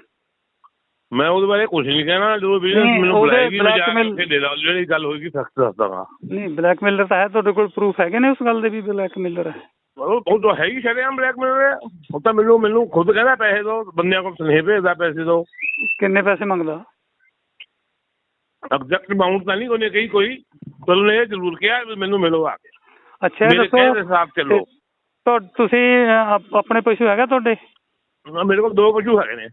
ਮੈਂ ਉਹਦੇ ਬਾਰੇ ਕੁਝ ਨਹੀਂ ਕਹਿਣਾ ਜਦੋਂ ਵੀ ਨਹੀਂ, ਮੈਨੂੰ ਬੁਲਾਏਗੀ ਮੈਂ ਜਾ ਕੇ ਦੇ ਦਾਂ ਜਿਹੜੀ ਗੱਲ ਹੋਏਗੀ ਸਖਤ ਦੱਸ ਦਾਂਗਾ ਨਹੀਂ ਬਲੈਕਮੇਲਰ ਤਾਂ ਹੈ ਤੁਹਾਡੇ ਕੋਲ ਪ੍ਰੂਫ ਹੈਗੇ ਨੇ ਉਸ ਗੱਲ ਦੇ ਵੀ ਬਲੈਕਮੇਲਰ ਹੈ? ਉਹ ਤਾਂ ਹੈ ਹੀ ਸ਼ਰੇਆਮ ਬਲੈਕਮੇਲਰ ਉਹ ਤਾਂ ਮੈਨੂੰ ਮੈਨੂੰ ਖੁਦ ਕਹਿੰਦਾ ਪੈਸੇ ਦਿਓ ਬੰਦਿਆਂ ਕੋਲ ਸੁਨੇਹੇ ਭੇਜਦਾ ਪੈਸੇ ਦਿਓ ਕਿੰਨੇ ਪੈਸੇ ਮੰਗਦਾ? ਐਗਜ਼ੈਕਟ ਅਮਾਉਂਟ ਤਾਂ ਨਹੀਂ ਉਹਨੇ ਕਹੀ ਕੋਈ ਪਰ ਉਹਨੇ ਇਹ ਜ਼ਰੂਰ ਕਿਹਾ ਮੈਨੂੰ ਮਿਲੋ ਆ ਕੇ। ਅੱਛਾ ਇਹ ਮੇਰੇ ਦੇ ਦੱਸੋ ਹਿਸਾਬ ਚੱਲੋ ਤੁਸੀਂ ਆਪਣੇ ਪਸ਼ੂ ਹੈਗਾ ਤੁਹਾਡੇ? ਮੇਰੇ ਕੋਲ ਦੋ ਪਸ਼ੂ ਹੈਗੇ ਨੇ।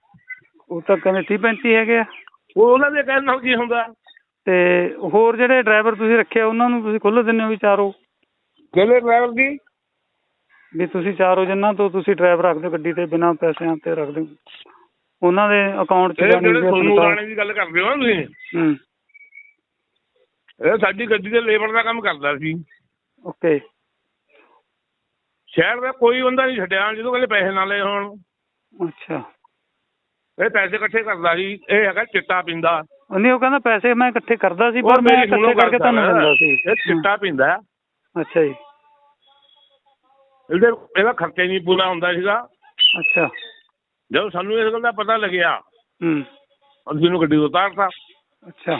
ਉਹ ਤਾਂ ਕਹਿੰਦੇ 30 35 ਹੈਗੇ ਆ। ਉਹ ਉਹਨਾਂ ਦੇ ਕਹਿਣ ਨਾਲ ਕੀ ਹੁੰਦਾ? ਤੇ ਹੋਰ ਜਿਹੜੇ ਡਰਾਈਵਰ ਤੁਸੀਂ ਰੱਖਿਆ ਉਹਨਾਂ ਨੂੰ ਤੁਸੀਂ ਖੁੱਲ੍ਹ ਦਿੰਦੇ ਹੋ ਵੀ ਚਾਰੋ? ਕਿਹੜੇ ਡਰਾਈਵਰ ਦੀ? ਵੀ ਤੁਸੀਂ ਚਾਰੋ ਜਿੰਨਾਂ ਤੋਂ ਤੁਸੀਂ ਡਰਾਈਵਰ ਰੱਖਦੇ ਹੋ ਗੱਡੀ ਤੇ ਬਿਨਾਂ ਪੈਸਿਆਂ ਤੇ ਰੱਖਦੇ ਹੋ। ਉਹਨਾਂ ਦੇ ਅਕਾਊਂਟ 'ਚ ਜਾਣੀ ਜਿਹੜੇ ਸੋਨੂ ਤਨਖਾਹ। ਰਾਣੇ ਦੀ ਗੱਲ ਕਰਦੇ ਹੋ ਨਾ ਤੁਸੀਂ? ਹੂੰ। ਇਹ ਸਾਡੀ ਗੱਡੀ ਦੇ ਲੇਬਰ ਦਾ ਕੰਮ ਕਰਦਾ ਸੀ। ਓਕੇ ਸ਼ਹਿਰ ਦਾ ਕੋਈ ਬੰਦਾ ਨਹੀਂ ਛੱਡਿਆ ਜਦੋਂ ਕਹਿੰਦੇ ਪੈਸੇ ਨਾ ਲਏ ਹੋਣ। ਅੱਛਾ। ਇਹ ਪੈਸੇ ਇਕੱਠੇ ਕਰਦਾ ਸੀ ਇਹ ਹੈਗਾ ਚਿੱਟਾ ਪੀਂਦਾ। ਨਹੀਂ ਉਹ ਕਹਿੰਦਾ ਪੈਸੇ ਮੈਂ ਇਕੱਠੇ ਕਰਦਾ ਸੀ ਪਰ ਮੈਂ ਇਕੱਠੇ ਕਰਕੇ ਤੁਹਾਨੂੰ ਦਿੰਦਾ ਸੀ। ਇਹ ਚਿੱਟਾ ਪੀਂਦਾ। ਅੱਛਾ ਜੀ। ਇਹਦੇ ਇਹਦਾ ਖਰਚਾ ਨਹੀਂ ਪੂਰਾ ਹੁੰਦਾ ਸੀਗਾ। ਅੱਛਾ। ਜਦੋਂ ਸਾਨੂੰ ਇਸ ਗੱਲ ਦਾ ਪਤਾ ਲੱਗਿਆ ਹੂੰ। ਅਸੀਂ ਇਹਨੂੰ ਗੱਡੀ ਤੋਂ ਉਤਾਰਤਾ। ਅੱਛਾ।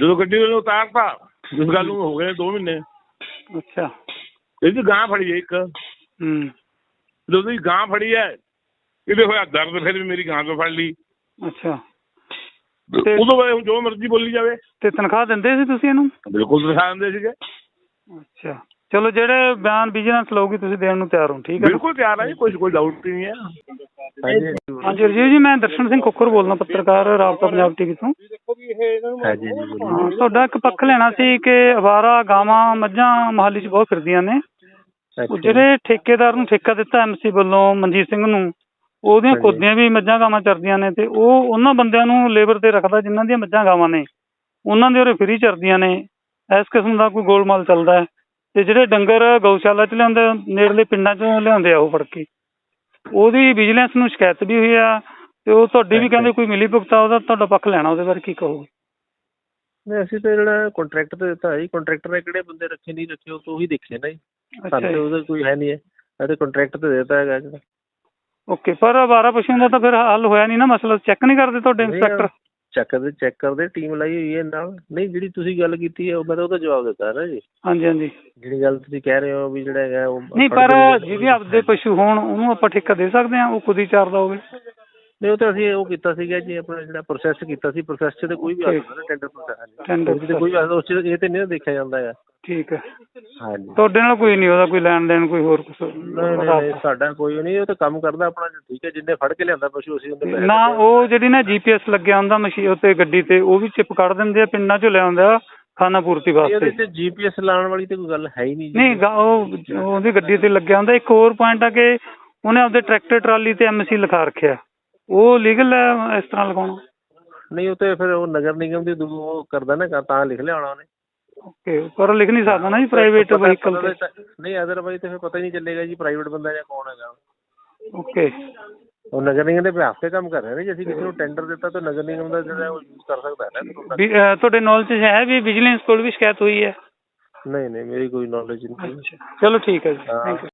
ਜਦੋਂ ਗੱਡੀ ਨੂੰ ਉਤਾਰਤਾ ਜਿਸ ਗੱਲ ਨੂੰ ਹੋ ਗਏ 2 ਮਹੀਨੇ। ਅੱਛਾ। ਇਹਦੀ ਗਾਂ ਫੜੀ ਇੱਕ। ਹੂੰ। ਜਦੋਂ ਦੀ ਗਾਂ ਫੜੀ ਹੈ ਇਹਦੇ ਹੋਇਆ ਦਰਦ ਫਿਰ ਵੀ ਮੇਰੀ ਗਾਂ ਤੋਂ ਫੜ ਲਈ। ਅੱਛਾ। ਤੇ- ਉਦੋਂ ਬਾਅਦ ਹੁਣ ਜੋ ਮਰਜ਼ੀ ਬੋਲੀ ਜਾਵੇ। ਤੇ ਤਨਖਾਹ ਦਿੰਦੇ ਸੀ ਤੁਸੀਂ ਇਹਨੂੰ? ਬਿਲਕੁਲ ਦਿਖਾ ਦਿੰਦੇ ਸੀਗੇ। ਅੱਛਾ। ਚਲੋ ਜਿਹੜੇ ਬਿਆਨ ਵਿਜੀਲੈਂਸ ਲਊਗੀ ਤੁਸੀਂ ਦੇਣ ਨੂੰ ਤਿਆਰ ਹੋ ਠੀਕ ਹੈ ਨਾ? ਬਿਲਕੁਲ ਤਿਆਰ ਹੈ ਜੀ ਕੋਈ ਕੋਈ ਡਾਊਟ ਨਹੀਂ ਹੈ। ਹਾਂਜੀ ਰਜੀਵ ਜੀ ਮੈਂ ਦਰਸ਼ਨ ਸਿੰਘ ਕੁੱਕਰ ਬੋਲਦਾ ਪੱਤਰਕਾਰ ਰਾਬਤਾ ਪੰਜਾਬ ਟੀਵੀ ਤੋਂ। ਹਾਂਜੀ ਹਾਂ, ਤੁਹਾਡਾ ਇੱਕ ਪੱਖ ਲੈਣਾ ਸੀ ਕਿ ਅਵਾਰਾ ਗਾਵਾਂ ਮੱਝਾਂ ਮਹਾਲੀ 'ਚ ਬਹੁਤ ਫਿਰਦੀਆਂ ਨੇ। ਉਹ ਜਿਹੜੇ ਠੇਕੇਦਾਰ ਨੂੰ ਠੇਕਾ ਦਿੱਤਾ ਐਮਸੀ ਵੱਲੋਂ ਮਨਜੀਤ ਸਿੰਘ ਨੂੰ ਉਹਦੀਆਂ ਹਾਂਜੀ। ਖੁਦ ਦੀਆਂ ਵੀ ਮੱਝਾਂ ਗਾਵਾਂ ਚਰਦੀਆਂ ਨੇ ਤੇ ਉਹ ਉਹਨਾਂ ਬੰਦਿਆਂ ਨੂੰ ਲੇਬਰ ਤੇ ਰੱਖਦਾ ਜਿਨ੍ਹਾਂ ਦੀਆਂ ਮੱਝਾਂ ਗਾਵਾਂ ਨੇ। ਉਹਨਾਂ ਦੇ ਉਰੇ ਫਰੀ ਚਰਦੀਆਂ ਨੇ। ਇਸ ਕਿਸਮ ਦਾ ਕੋਈ ਗੋਲਮਾਲ ਚੱਲਦਾ ਹੈ। ਤੇ ਜਿਹੜੇ ਡੰਗਰ ਗਊਸ਼ਾਲਾ 'ਚ ਲਿਆਉਂਦੇ ਨੇੜਲੇ ਪਿੰਡਾਂ 'ਚੋਂ ਲਿਆਉਂਦੇ ਆ ਉਹ ਫੜ ਕੇ। ਉਹਦੀ ਵਿਜੀਲੈਂਸ ਨੂੰ ਸ਼ਿਕਾਇਤ ਵੀ ਹੋਈ ਆ ਤੇ ਉਹ ਤੁਹਾਡੀ ਵੀ। ਕਹਿੰਦੇ ਕੋਈ ਮਿਲੀ ਭੁਗਤਾ ਉਹਦਾ ਤੁਹਾਡਾ ਪੱਖ ਲੈਣਾ ਉਹਦੇ ਬਾਰੇ ਕੀ ਕਹੋਗੇ? ਨਹੀਂ ਅਸੀਂ ਤਾਂ ਜਿਹੜਾ ਕੰਟਰੈਕਟ ਤੇ ਦਿੱਤਾ ਹੈ ਜੀ ਕੰਟਰੈਕਟਰ ਨੇ ਕਿਹੜੇ ਬੰਦੇ ਰੱਖੇ ਨਹੀਂ ਰੱਖੇ ਉਹ ਤਾਂ ਉਹੀ ਦੇਖੇ ਨਾ ਜੀ। ਅੱਛਾ ਸਾਨੂੰ ਜੀ। ਤਾਂ ਉਹਦਾ ਕੋਈ ਹੈ ਨਹੀਂ ਹੈ। ਇਹ ਤਾਂ ਕੰਟਰੈਕਟ ਤੇ ਦਿੱਤਾ ਹੈਗਾ ਜਿਹੜਾ। ਓਕੇ ਪਰ ਅਵਾਰਾ ਪਸ਼ੂਆਂ ਦਾ ਤਾਂ ਫਿਰ ਹੱਲ ਹੋਇਆ ਨਹੀਂ ਨਾ ਮਸਲਾ ਚੈੱਕ ਨਹੀਂ ਕਰਦੇ ਤੁਹਾਡੇ ਨਹੀਂ, ਇੰਸਪੈਕਟਰ ਚੈੱਕ ਕਰਦੇ ਚੈੱਕ ਕਰਦੇ ਟੀਮ ਲਾਈ ਹੋਈ ਹੈ ਨਾਲ। ਨਹੀਂ ਜਿਹੜੀ ਤੁਸੀਂ ਗੱਲ ਕੀਤੀ ਹੈ ਉਹ ਮੈਂ ਤਾਂ ਉਹਦਾ ਜਵਾਬ ਦਿੱਤਾ ਨਾ ਜੀ। ਹਾਂਜੀ ਹਾਂਜੀ। ਜਿਹੜੀ ਗੱਲ ਤੁਸੀਂ ਕਹਿ ਰਹੇ ਹੋ ਵੀ ਜਿਹੜਾ ਹੈਗਾ ਉਹ ਨਹੀਂ ਪਰ ਜਿਹਦੇ ਆਪਦੇ ਪਸ਼ੂ ਹੋਣ ਉਹਨੂੰ ਆਪਾਂ ਠੇਕਾ ਦੇ ਸਕਦੇ ਹਾਂ ਉਹ ਖੁਦ ਹੀ ਚਾਰਦਾ ਹੋਵੇ। ਨਹੀਂ ਉਹ ਤਾਂ ਅਸੀਂ ਉਹ ਕੀਤਾ ਸੀਗਾ ਜੀ ਆਪਣਾ ਜਿਹੜਾ ਪ੍ਰੋਸੈਸ ਕੀਤਾ ਸੀ ਪ੍ਰੋਸੈਸ 'ਚ ਤੇ ਕੋਈ ਵੀ ਆ. ਸਕਦਾ ਨਾ ਟੈਂਡਰ ਪ੍ਰੋਸੈਸ Tender 'ਚ ਕੋਈ ਵੀ ਆ ਸਕਦਾ ਉਸ 'ਚ ਇਹ ਤੇ ਨਹੀਂ ਨਾ ਦੇਖਿਆ ਜਾਂਦਾ ਹੈ ਠੀਕ ਹੈ। ਹਾਂਜੀ। ਤੁਹਾਡੇ ਨਾਲ ਕੋਈ ਨਹੀਂ ਉਹਦਾ ਕੋਈ ਲੈਣ ਦੇਣ ਕੋਈ ਹੋਰ ਕੁਝ ਨਹੀਂ ਨਹੀਂ ਨਹੀਂ ਸਾਡਾ ਕੋਈ ਨਹੀਂ ਉਹ ਤਾਂ ਕੰਮ ਕਰਦਾ ਆਪਣਾ ਠੀਕ ਹੈ ਜਿੰਨੇ ਫੜ ਕੇ ਲਿਆਂਦਾ ਪਸ਼ੂ ਅਸੀਂ ਉਹਦੇ ਪੈਸੇ ਨਾ ਦਿੰਦੇ ਹਾਂ। ਉਹ ਜਿਹੜੀ ਨਾ ਜੀਪੀਐਸ ਲੱਗਿਆ ਹੁੰਦਾ ਮਸ਼ੀਨ ਉੱਤੇ ਗੱਡੀ ਤੇ ਉਹ ਵੀ ਚਿਪ ਕੱਢ ਦਿੰਦੇ ਆ ਪਿੰਡਾਂ ਚੋਂ ਲੈ ਆਉਂਦੇ ਆ ਖਾਣਾ ਪੂਰਤੀ ਨਹੀਂ, ਉਹਦੇ ਵਾਸਤੇ ਤੇ ਜੀਪੀਐਸ ਲਾਉਣ ਵਾਲੀ ਤੇ ਕੋਈ ਗੱਲ ਹੈ ਹੀ ਨਹੀਂ ਜੀ। ਨਹੀਂ ਗਾ- ਉਹ ਉਹਦੀ ਗੱਡੀ ਤੇ ਲੱਗਿਆ ਹੁੰਦਾ ਇੱਕ ਹੋਰ ਪੁਆਇੰਟ ਆ ਕਿ ਉਹਨੇ ਆਪਦੇ ਟਰੈਕਟਰ ਟਰਾਲੀ ਤੇ ਐਮਸੀ ਲਿਖਾ ਰੱਖਿਆ। ਉਹ ਲੀਗਲ ਹੈ ਇਸ ਤਰ੍ਹਾਂ ਲਗਾਉਣਾ ਨਹੀਂ ਉਹ ਤੇ ਫਿਰ ਉਹ ਨਗਰ ਨਿਗਮ ਦੀ ਦੂ- ਉਹ ਕਰਦਾ ਨਾ ਤਾਂ ਲਿਖ ਲਿਆ ਹੋਣਾ ਉਹਨੇ। ਓਕੇ ਪਰ ਲਿਖ ਨਹੀਂ ਸਕਦਾ ਨਾ ਜੀ ਪ੍ਰਾਈਵੇਟ ਪਤਾ- ਵਹੀਕਲ ਪਤਾ ਤੇ। ਤਾਂ- ਨਹੀਂ ਅਦਰਵਾਈਜ਼ ਤੇ ਫਿਰ ਪਤਾ ਹੀ ਨਹੀਂ ਚੱਲੇਗਾ ਜੀ ਪ੍ਰਾਈਵੇਟ ਬੰਦਾ ਜਾਂ ਕੌਣ ਹੈਗਾ। ਓਕੇ। ਉਹ ਨਗਰ ਨਿਗਮ ਦੇ ਬਿਹਾਫ ਤੇ ਕੰਮ ਕਰ ਰਹੇ ਨੇ ਜੇ ਅਸੀਂ ਕਿਸੇ ਨੂੰ ਟੈਂਡਰ ਦਿੱਤਾ ਤਾਂ ਨਗਰ ਨਿਗਮ ਦਾ ਜਿਹੜਾ ਉਹ ਯੂਜ਼ ਕਰ ਸਕਦਾ ਹੈ ਨਾ। ਵੀ, ਅਹ, ਤੁਹਾਡੇ ਨੌਲੇਜ ਹੈ ਵੀ ਵਿਜੀਲੈਂਸ ਕੋਲ ਵੀ ਸ਼ਿਕਾਇਤ ਹੋਈ ਹੈ? ਨਹੀਂ ਨਹੀਂ ਮੇਰੀ ਕੋਈ ਨੌਲੇਜ ਨਹੀਂ। ਚਲੋ ਠੀਕ ਹੈ ਜੀ ਹਾਂ। Thank you